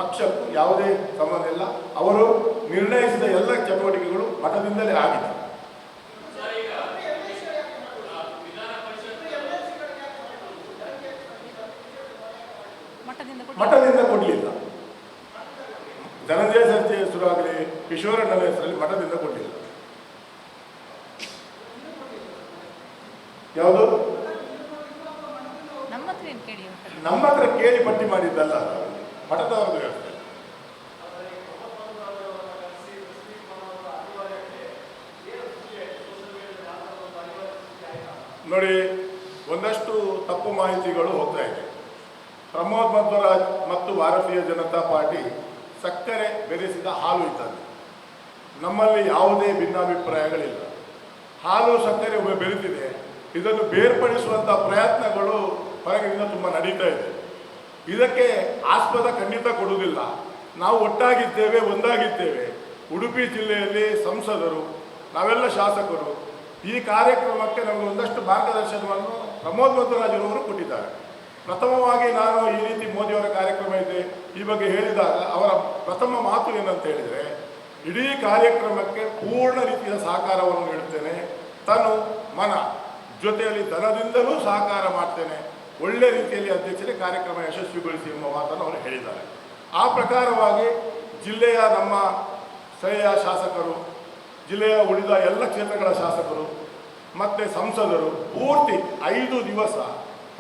ಪಕ್ಷಕ್ಕೂ ಯಾವುದೇ ಸಂಬಂಧ ಇಲ್ಲ. ಅವರು ನಿರ್ಣಯಿಸಿದ ಎಲ್ಲ ಚಟುವಟಿಕೆಗಳು ಮಠದಿಂದಲೇ ಆಗಿದೆ.
ಮಠದಿಂದ
ಮಠದಿಂದ ಕೊಡಲಿಲ್ಲ. ಧನಂಜಯ ಸಂಸ್ಥೆ ಹೆಸರಾಗಲಿ ಆಗಲಿ ಕಿಶೋರಣ್ಣನ ಹೆಸರಲ್ಲಿ ಮಠದಿಂದ ಕೊಟ್ಟಿಲ್ಲ ಯಾವುದು?
ನಮ್ಮ ಹತ್ರ ಕೇಳಿ
ಪಟ್ಟಿ ಮಾಡಿದ್ದಲ್ಲ. ಮಠದ ಒಂದು ವ್ಯವಸ್ಥೆ. ನೋಡಿ ಒಂದಷ್ಟು ತಪ್ಪು ಮಾಹಿತಿಗಳು ಹೋಗ್ತಾ ಇದೆ. ಪ್ರಮೋದ್ ಮಧ್ವರಾಜ್ ಮತ್ತು ಭಾರತೀಯ ಜನತಾ ಪಾರ್ಟಿ ಸಕ್ಕರೆ ಬೆರೆಸಿದ ಹಾಲು ಇದ್ದಂತೆ ನಮ್ಮಲ್ಲಿ ಯಾವುದೇ ಭಿನ್ನಾಭಿಪ್ರಾಯಗಳಿಲ್ಲ. ಹಾಲು ಸಕ್ಕರೆ ಬೆರೆತಿದೆ, ಇದನ್ನು ಬೇರ್ಪಡಿಸುವಂಥ ಪ್ರಯತ್ನಗಳು ಹೊರಗಿನಿಂದ ತುಂಬ ನಡೀತಾ ಇದೆ. ಇದಕ್ಕೆ ಆಸ್ಪದ ಖಂಡಿತ ಕೊಡುವುದಿಲ್ಲ. ನಾವು ಒಟ್ಟಾಗಿದ್ದೇವೆ, ಒಂದಾಗಿದ್ದೇವೆ. ಉಡುಪಿ ಜಿಲ್ಲೆಯಲ್ಲಿ ಸಂಸದರು, ನಾವೆಲ್ಲ ಶಾಸಕರು ಈ ಕಾರ್ಯಕ್ರಮಕ್ಕೆ ನಮಗೆ ಒಂದಷ್ಟು ಮಾರ್ಗದರ್ಶನವನ್ನು ಪ್ರಮೋದ್ ಮಧ್ವರಾಜರವರು ಕೊಟ್ಟಿದ್ದಾರೆ. ಪ್ರಥಮವಾಗಿ ನಾನು ಈ ರೀತಿ ಮೋದಿಯವರ ಕಾರ್ಯಕ್ರಮ ಇದೆ ಈ ಬಗ್ಗೆ ಹೇಳಿದಾಗ ಅವರ ಪ್ರಥಮ ಮಾತು ಏನಂತ ಹೇಳಿದರೆ, ಇಡೀ ಕಾರ್ಯಕ್ರಮಕ್ಕೆ ಪೂರ್ಣ ರೀತಿಯ ಸಹಕಾರವನ್ನು ನೀಡುತ್ತೇನೆ. ತನು ಮನ ಜೊತೆಯಲ್ಲಿ ಧನದಿಂದಲೂ ಸಹಕಾರ ಮಾಡ್ತೇನೆ. ಒಳ್ಳೆ ರೀತಿಯಲ್ಲಿ ಅಧ್ಯಕ್ಷರೇ ಕಾರ್ಯಕ್ರಮ ಯಶಸ್ವಿಗೊಳಿಸಿ ಎಂಬ ಮಾತನ್ನು ಅವರು ಹೇಳಿದ್ದಾರೆ. ಆ ಪ್ರಕಾರವಾಗಿ ಜಿಲ್ಲೆಯ ನಮ್ಮ ಸ್ಥಳೀಯ ಶಾಸಕರು, ಜಿಲ್ಲೆಯ ಉಳಿದ ಎಲ್ಲ ಕ್ಷೇತ್ರಗಳ ಶಾಸಕರು, ಮತ್ತು ಸಂಸದರು ಪೂರ್ತಿ ಐದು ದಿವಸ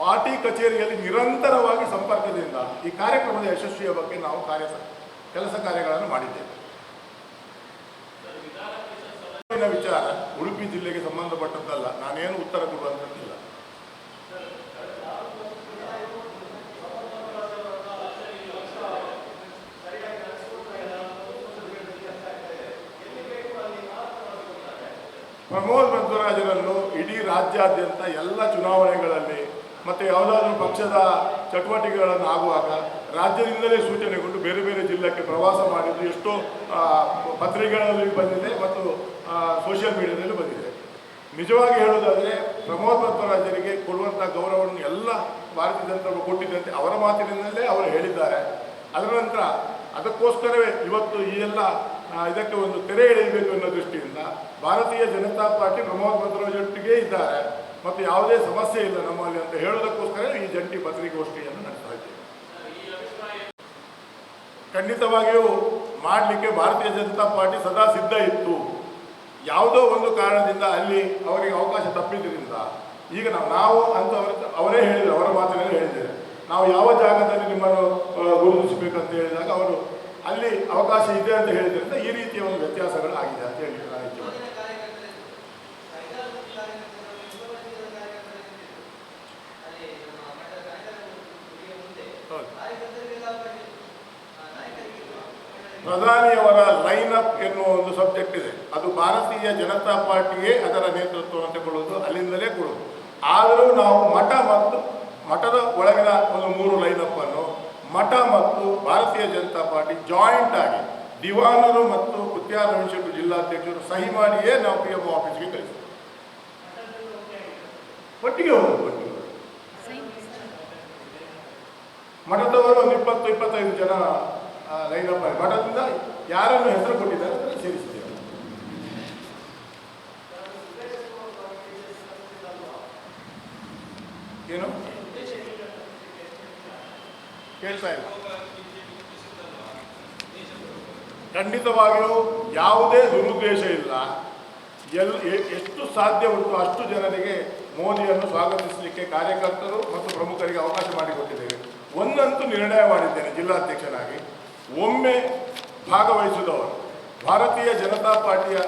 ಪಾರ್ಟಿ ಕಚೇರಿಯಲ್ಲಿ ನಿರಂತರವಾಗಿ ಸಂಪರ್ಕದಿಂದ ಈ ಕಾರ್ಯಕ್ರಮದ ಯಶಸ್ವಿಯ ಬಗ್ಗೆ ನಾವು ಕಾರ್ಯ ಕೆಲಸ ಕಾರ್ಯಗಳನ್ನು ಮಾಡಿದ್ದೇವೆ. ವಿಚಾರ ಉಡುಪಿ ಜಿಲ್ಲೆಗೆ ಸಂಬಂಧಪಟ್ಟದ್ದಲ್ಲ, ನಾನೇನು ಉತ್ತರ ಕೊಡುವಂಥದ್ದಿಲ್ಲ ಪ್ರಮೋದ್ ಮಧ್ವರಾಜರನ್ನು ಇಡೀ ರಾಜ್ಯಾದ್ಯಂತ ಎಲ್ಲ ಚುನಾವಣೆಗಳಲ್ಲಿ ಮತ್ತು ಯಾವುದಾದ್ರೂ ಪಕ್ಷದ ಚಟುವಟಿಕೆಗಳನ್ನು ಆಗುವಾಗ ರಾಜ್ಯದಿಂದಲೇ ಸೂಚನೆಗೊಂಡು ಬೇರೆ ಬೇರೆ ಜಿಲ್ಲೆಗೆ ಪ್ರವಾಸ ಮಾಡಿದ್ದು ಎಷ್ಟೋ ಪತ್ರಿಕೆಗಳಲ್ಲಿ ಬಂದಿದೆ ಮತ್ತು ಸೋಷಿಯಲ್ ಮೀಡಿಯಾದಲ್ಲೂ ಬಂದಿದೆ. ನಿಜವಾಗಿ ಹೇಳೋದಾದರೆ ಪ್ರಮೋದ್ ಬಸವರಾಜರಿಗೆ ಕೊಡುವಂಥ ಗೌರವವನ್ನು ಎಲ್ಲ ಭಾರತೀಯ ಜನತಾ ಕೊಟ್ಟಿದ್ದಂತೆ ಅವರ ಮಾತಿನಿಂದಲೇ ಅವರು ಹೇಳಿದ್ದಾರೆ. ಅದರ ನಂತರ ಅದಕ್ಕೋಸ್ಕರವೇ ಇವತ್ತು ಈ ಎಲ್ಲ ಇದಕ್ಕೆ ಒಂದು ತೆರೆ ಎಳೆಯಬೇಕು ಅನ್ನೋ ದೃಷ್ಟಿಯಿಂದ ಭಾರತೀಯ ಜನತಾ ಪಾರ್ಟಿ ಪ್ರಮೋದ್ ಭದ್ರಜೊಟ್ಟಿಗೆ ಇದ್ದಾರೆ. ಮತ್ತು ಯಾವುದೇ ಸಮಸ್ಯೆ ಇಲ್ಲ ನಮ್ಮಲ್ಲಿ ಅಂತ ಹೇಳೋದಕ್ಕೋಸ್ಕರ ಈ ಜಂಟಿ ಪತ್ರಿಕಾಗೋಷ್ಠಿಯನ್ನು ನಡೆಸ್ತಾ ಇದ್ದೇವೆ. ಖಂಡಿತವಾಗಿಯೂ ಮಾಡಲಿಕ್ಕೆ ಭಾರತೀಯ ಜನತಾ ಪಾರ್ಟಿ ಸದಾ ಸಿದ್ಧ ಇತ್ತು. ಯಾವುದೋ ಒಂದು ಕಾರಣದಿಂದ ಅಲ್ಲಿ ಅವರಿಗೆ ಅವಕಾಶ ತಪ್ಪಿದ್ದರಿಂದ ಈಗ ನಾವು ನಾವು ಅಂತ ಅವರ ಅವರೇ ಹೇಳಿದರು, ಅವರ ಮಾತಿನಲ್ಲಿ ಹೇಳಿದ್ದಾರೆ ನಾವು ಯಾವ ಜಾಗದಲ್ಲಿ ನಿಮ್ಮನ್ನು ಗುರುತಿಸಬೇಕಂತ ಹೇಳಿದಾಗ ಅವರು ಅಲ್ಲಿ ಅವಕಾಶ ಇದೆ ಅಂತ ಹೇಳಿದ್ರಿಂದ ವ್ಯತ್ಯಾಸಗಳು ಆಗಿದೆ ಅಂತ ಹೇಳಿ ಆಯ್ತು. ಪ್ರಧಾನಿಯವರ ಲೈನ್ ಅಪ್ ಎನ್ನುವ ಒಂದು ಸಬ್ಜೆಕ್ಟ್ ಇದೆ. ಅದು ಭಾರತೀಯ ಜನತಾ ಪಾರ್ಟಿಯೇ ಅದರ ನೇತೃತ್ವವನ್ನು ತಗೊಳ್ಳೋದು ಅಲ್ಲಿಂದಲೇ ಕೊಡೋದು ಆದರೂ ನಾವು ಮಠ ಮತ್ತು ಮಠದ ಒಳಗಿನ ಒಂದು ಮೂರು ಲೈನ್ ಅಪ್ ಅನ್ನು ಮಠ ಮತ್ತು ಭಾರತೀಯ ಜನತಾ ಪಾರ್ಟಿ ಜಾಯಿಂಟ್ ಆಗಿ ದಿವಾನರು ಮತ್ತು ಉದ್ಯಾನ ಪರಿಷತ್ತು ಜಿಲ್ಲಾಧ್ಯಕ್ಷರು ಸಹಿ ಮಾಡಿಯೇ ನಾವು ಪಿ ಎಂ ಆಫೀಸ್ಗೆ ಕಳಿಸ್ತೀವಿ ಒಟ್ಟಿಗೆ ಹೋಗೋದು. ಮಠದವರು ಒಂದು ಇಪ್ಪತ್ತು, ಇಪ್ಪತ್ತೈದು ಜನ ಲೈನ್ ಅಪ್ ಮಠದಿಂದ ಯಾರನ್ನು ಹೆಸರು ಕೊಟ್ಟಿದ್ದಾರೆ ಅದನ್ನು ಸೇರಿಸಿದ್ದೇವೆ. ಏನು? ಕೇಳ್ತಾ ಇಲ್ಲ. ಖಂಡಿತವಾಗಿಯೂ ಯಾವುದೇ ದುರುದ್ದೇಶ ಇಲ್ಲ. ಎಲ್ ಎಷ್ಟು ಸಾಧ್ಯ ಉಂಟು ಅಷ್ಟು ಜನರಿಗೆ ಮೋದಿಯನ್ನು ಸ್ವಾಗತಿಸಲಿಕ್ಕೆ ಕಾರ್ಯಕರ್ತರು ಮತ್ತು ಪ್ರಮುಖರಿಗೆ ಅವಕಾಶ ಮಾಡಿಕೊಟ್ಟಿದ್ದೇವೆ. ಒಂದಂತೂ ನಿರ್ಣಯ ಮಾಡಿದ್ದೇನೆ ಜಿಲ್ಲಾಧ್ಯಕ್ಷನಾಗಿ. ಒಮ್ಮೆ ಭಾಗವಹಿಸಿದವರು, ಭಾರತೀಯ ಜನತಾ ಪಾರ್ಟಿಯ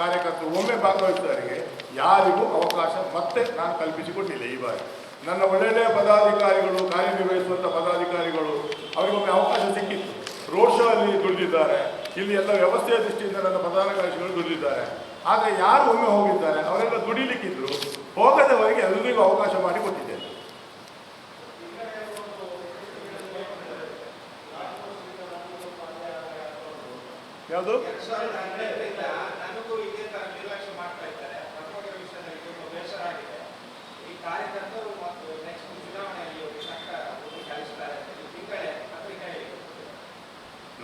ಕಾರ್ಯಕರ್ತರು ಒಮ್ಮೆ ಭಾಗವಹಿಸಿದವರಿಗೆ ಯಾರಿಗೂ ಅವಕಾಶ ಮತ್ತೆ ನಾನು ಕಲ್ಪಿಸಿಕೊಟ್ಟಿಲ್ಲ ಈ ಬಾರಿ. ನನ್ನ ಒಳ್ಳೆಯ ಪದಾಧಿಕಾರಿಗಳು ಕಾರ್ಯನಿರ್ವಹಿಸುವಂಥ ಪದಾಧಿಕಾರಿಗಳು, ಅವರಿಗೊಮ್ಮೆ ಅವಕಾಶ ಸಿಕ್ಕಿತ್ತು. ರೋಡ್ ಶೋ ಅಲ್ಲಿ ದುಡಿದಿದ್ದಾರೆ. ಇಲ್ಲಿ ಎಲ್ಲ ವ್ಯವಸ್ಥೆಯ ದೃಷ್ಟಿಯಿಂದ ನನ್ನ ಪ್ರಧಾನ ಕಾರ್ಯದರ್ಶಿಗಳು ದುಡಿದಿದ್ದಾರೆ. ಆದರೆ ಯಾರು ಒಮ್ಮೆ ಹೋಗಿದ್ದಾರೆ, ಅವರೆಲ್ಲ ದುಡಿಲಿಕ್ಕಿದ್ರು, ಹೋಗದವರಿಗೆ ಎಲ್ಲರಿಗೂ ಅವಕಾಶ ಮಾಡಿ ಕೊಟ್ಟಿದ್ದೇನೆ. ಯಾವುದು?
ಕಾರ್ಯಕರ್ತರು ಮತ್ತು ನೆಕ್ಸ್ಟ್ ಚುನಾವಣೆಯಲ್ಲಿ ಹೋಗಿ ತಕ್ಕ ಬುದ್ಧಿ ಕಲಿಸ್ತಾರೆ ಈ ತಿಂಗಳೇ ಪತ್ರಿಕೆ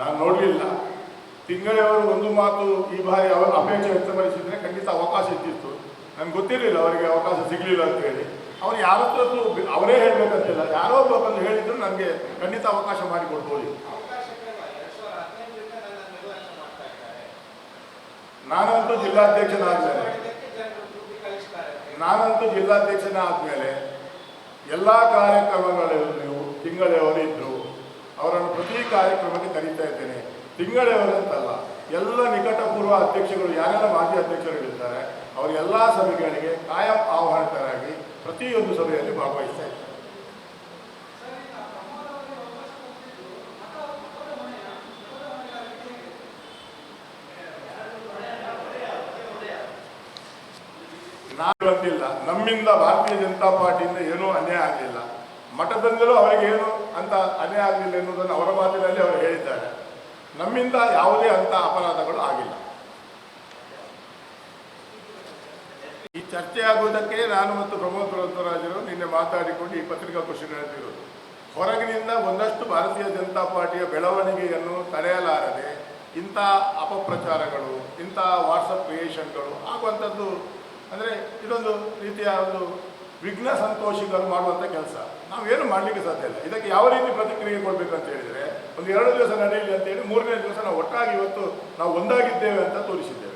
ನಾನು ನೋಡಲಿಲ್ಲ. ತಿಂಗಳವರು ಒಂದು ಮಾತು ಈ ಬಾರಿ ಅವರು ಅಪೇಕ್ಷೆ ವ್ಯಕ್ತಪಡಿಸಿದ್ರೆ ಖಂಡಿತ ಅವಕಾಶ ಇದ್ದಿತ್ತು. ನನಗೆ ಗೊತ್ತಿರಲಿಲ್ಲ ಅವರಿಗೆ ಅವಕಾಶ ಸಿಗಲಿಲ್ಲ ಅಂತ ಹೇಳಿ. ಅವ್ರು ಯಾರ ಹತ್ರದ್ದು ಅವರೇ ಹೇಳಬೇಕಂತಿಲ್ಲ. ಯಾರೋ ಒಬ್ಬ ಬಂದು ಹೇಳಿದ್ರು ನನಗೆ ಖಂಡಿತ ಅವಕಾಶ ಮಾಡಿಕೊಡ್ಬೋದು. ನಾನಂತೂ ಜಿಲ್ಲಾಧ್ಯಕ್ಷನಾದ್ಮೇಲೆ ನಾನಂತೂ ಜಿಲ್ಲಾಧ್ಯಕ್ಷನ ಆದಮೇಲೆ ಎಲ್ಲ ಕಾರ್ಯಕ್ರಮಗಳಲ್ಲಿ ತಿಂಗಳವರು ಇದ್ದರು ಅವರನ್ನು ಪ್ರತಿ ಕಾರ್ಯಕ್ರಮಕ್ಕೆ ಕರೀತಾ ಇದ್ದೇನೆ. ತಿಂಗಳವರಂತಲ್ಲ ಎಲ್ಲ ನಿಕಟಪೂರ್ವ ಅಧ್ಯಕ್ಷಗಳು ಯಾರೆಲ್ಲ ಮಾಜಿ ಅಧ್ಯಕ್ಷರುಗಳಿದ್ದಾರೆ, ಅವರ ಎಲ್ಲ ಸಭೆಗಳಿಗೆ ಕಾಯಂ ಆಹ್ವಾನಿತರಾಗಿ ಪ್ರತಿಯೊಂದು ಸಭೆಯಲ್ಲಿ ಭಾಗವಹಿಸ್ತಾ ಇದ್ದಾರೆ ನಮ್ಮಿಂದ ಭಾರತೀಯ ಜನತಾ ಪಾರ್ಟಿಯಿಂದ ಏನೂ ಅನ್ಯಾಯ ಆಗಲಿಲ್ಲ. ಮಠದಿಂದಲೂ ಅವರಿಗೆ ಏನು ಅಂತ ಅನೇ ಆಗಲಿಲ್ಲ ಎನ್ನುವುದನ್ನು ಅವರ ಮಾತಿನಲ್ಲಿ ಅವರು ಹೇಳಿದ್ದಾರೆ. ನಮ್ಮಿಂದ ಯಾವುದೇ ಅಂತ ಅಪರಾಧಗಳು ಆಗಿಲ್ಲ. ಈ ಚರ್ಚೆ ಆಗುವುದಕ್ಕೆ ನಾನು ಮತ್ತು ಪ್ರಮೋದ್ ಪರ್ವತರಾಜರು ನಿನ್ನೆ ಮಾತಾಡಿಕೊಂಡು ಈ ಪತ್ರಿಕಾಗೋಷ್ಠಿ ನಡೆದಿರುವುದು ಹೊರಗಿನಿಂದ ಒಂದಷ್ಟು ಭಾರತೀಯ ಜನತಾ ಪಾರ್ಟಿಯ ಬೆಳವಣಿಗೆಯನ್ನು ತಡೆಯಲಾರದೆ ಇಂಥ ಅಪಪ್ರಚಾರಗಳು, ಇಂಥ ವಾಟ್ಸಪ್ ಕ್ರಿಯೇಷನ್ಗಳು ಆಗುವಂಥದ್ದು ಅಂದರೆ ಇದೊಂದು ರೀತಿಯ ಒಂದು ವಿಘ್ನ ಸಂತೋಷಿಗಳು ಮಾಡುವಂಥ ಕೆಲಸ. ನಾವೇನು ಮಾಡಲಿಕ್ಕೆ ಸಾಧ್ಯ ಇಲ್ಲ. ಇದಕ್ಕೆ ಯಾವ ರೀತಿ ಪ್ರತಿಕ್ರಿಯೆ ಕೊಡಬೇಕು ಅಂತ ಹೇಳಿದರೆ, ಒಂದು ಎರಡು ದಿವಸ ನಡೆಯಲಿ ಅಂತೇಳಿ ಮೂರನೇ ದಿವಸ ನಾವು ಒಟ್ಟಾಗಿ ಇವತ್ತು ನಾವು ಒಂದಾಗಿದ್ದೇವೆ ಅಂತ ತೋರಿಸಿದ್ದೇವೆ.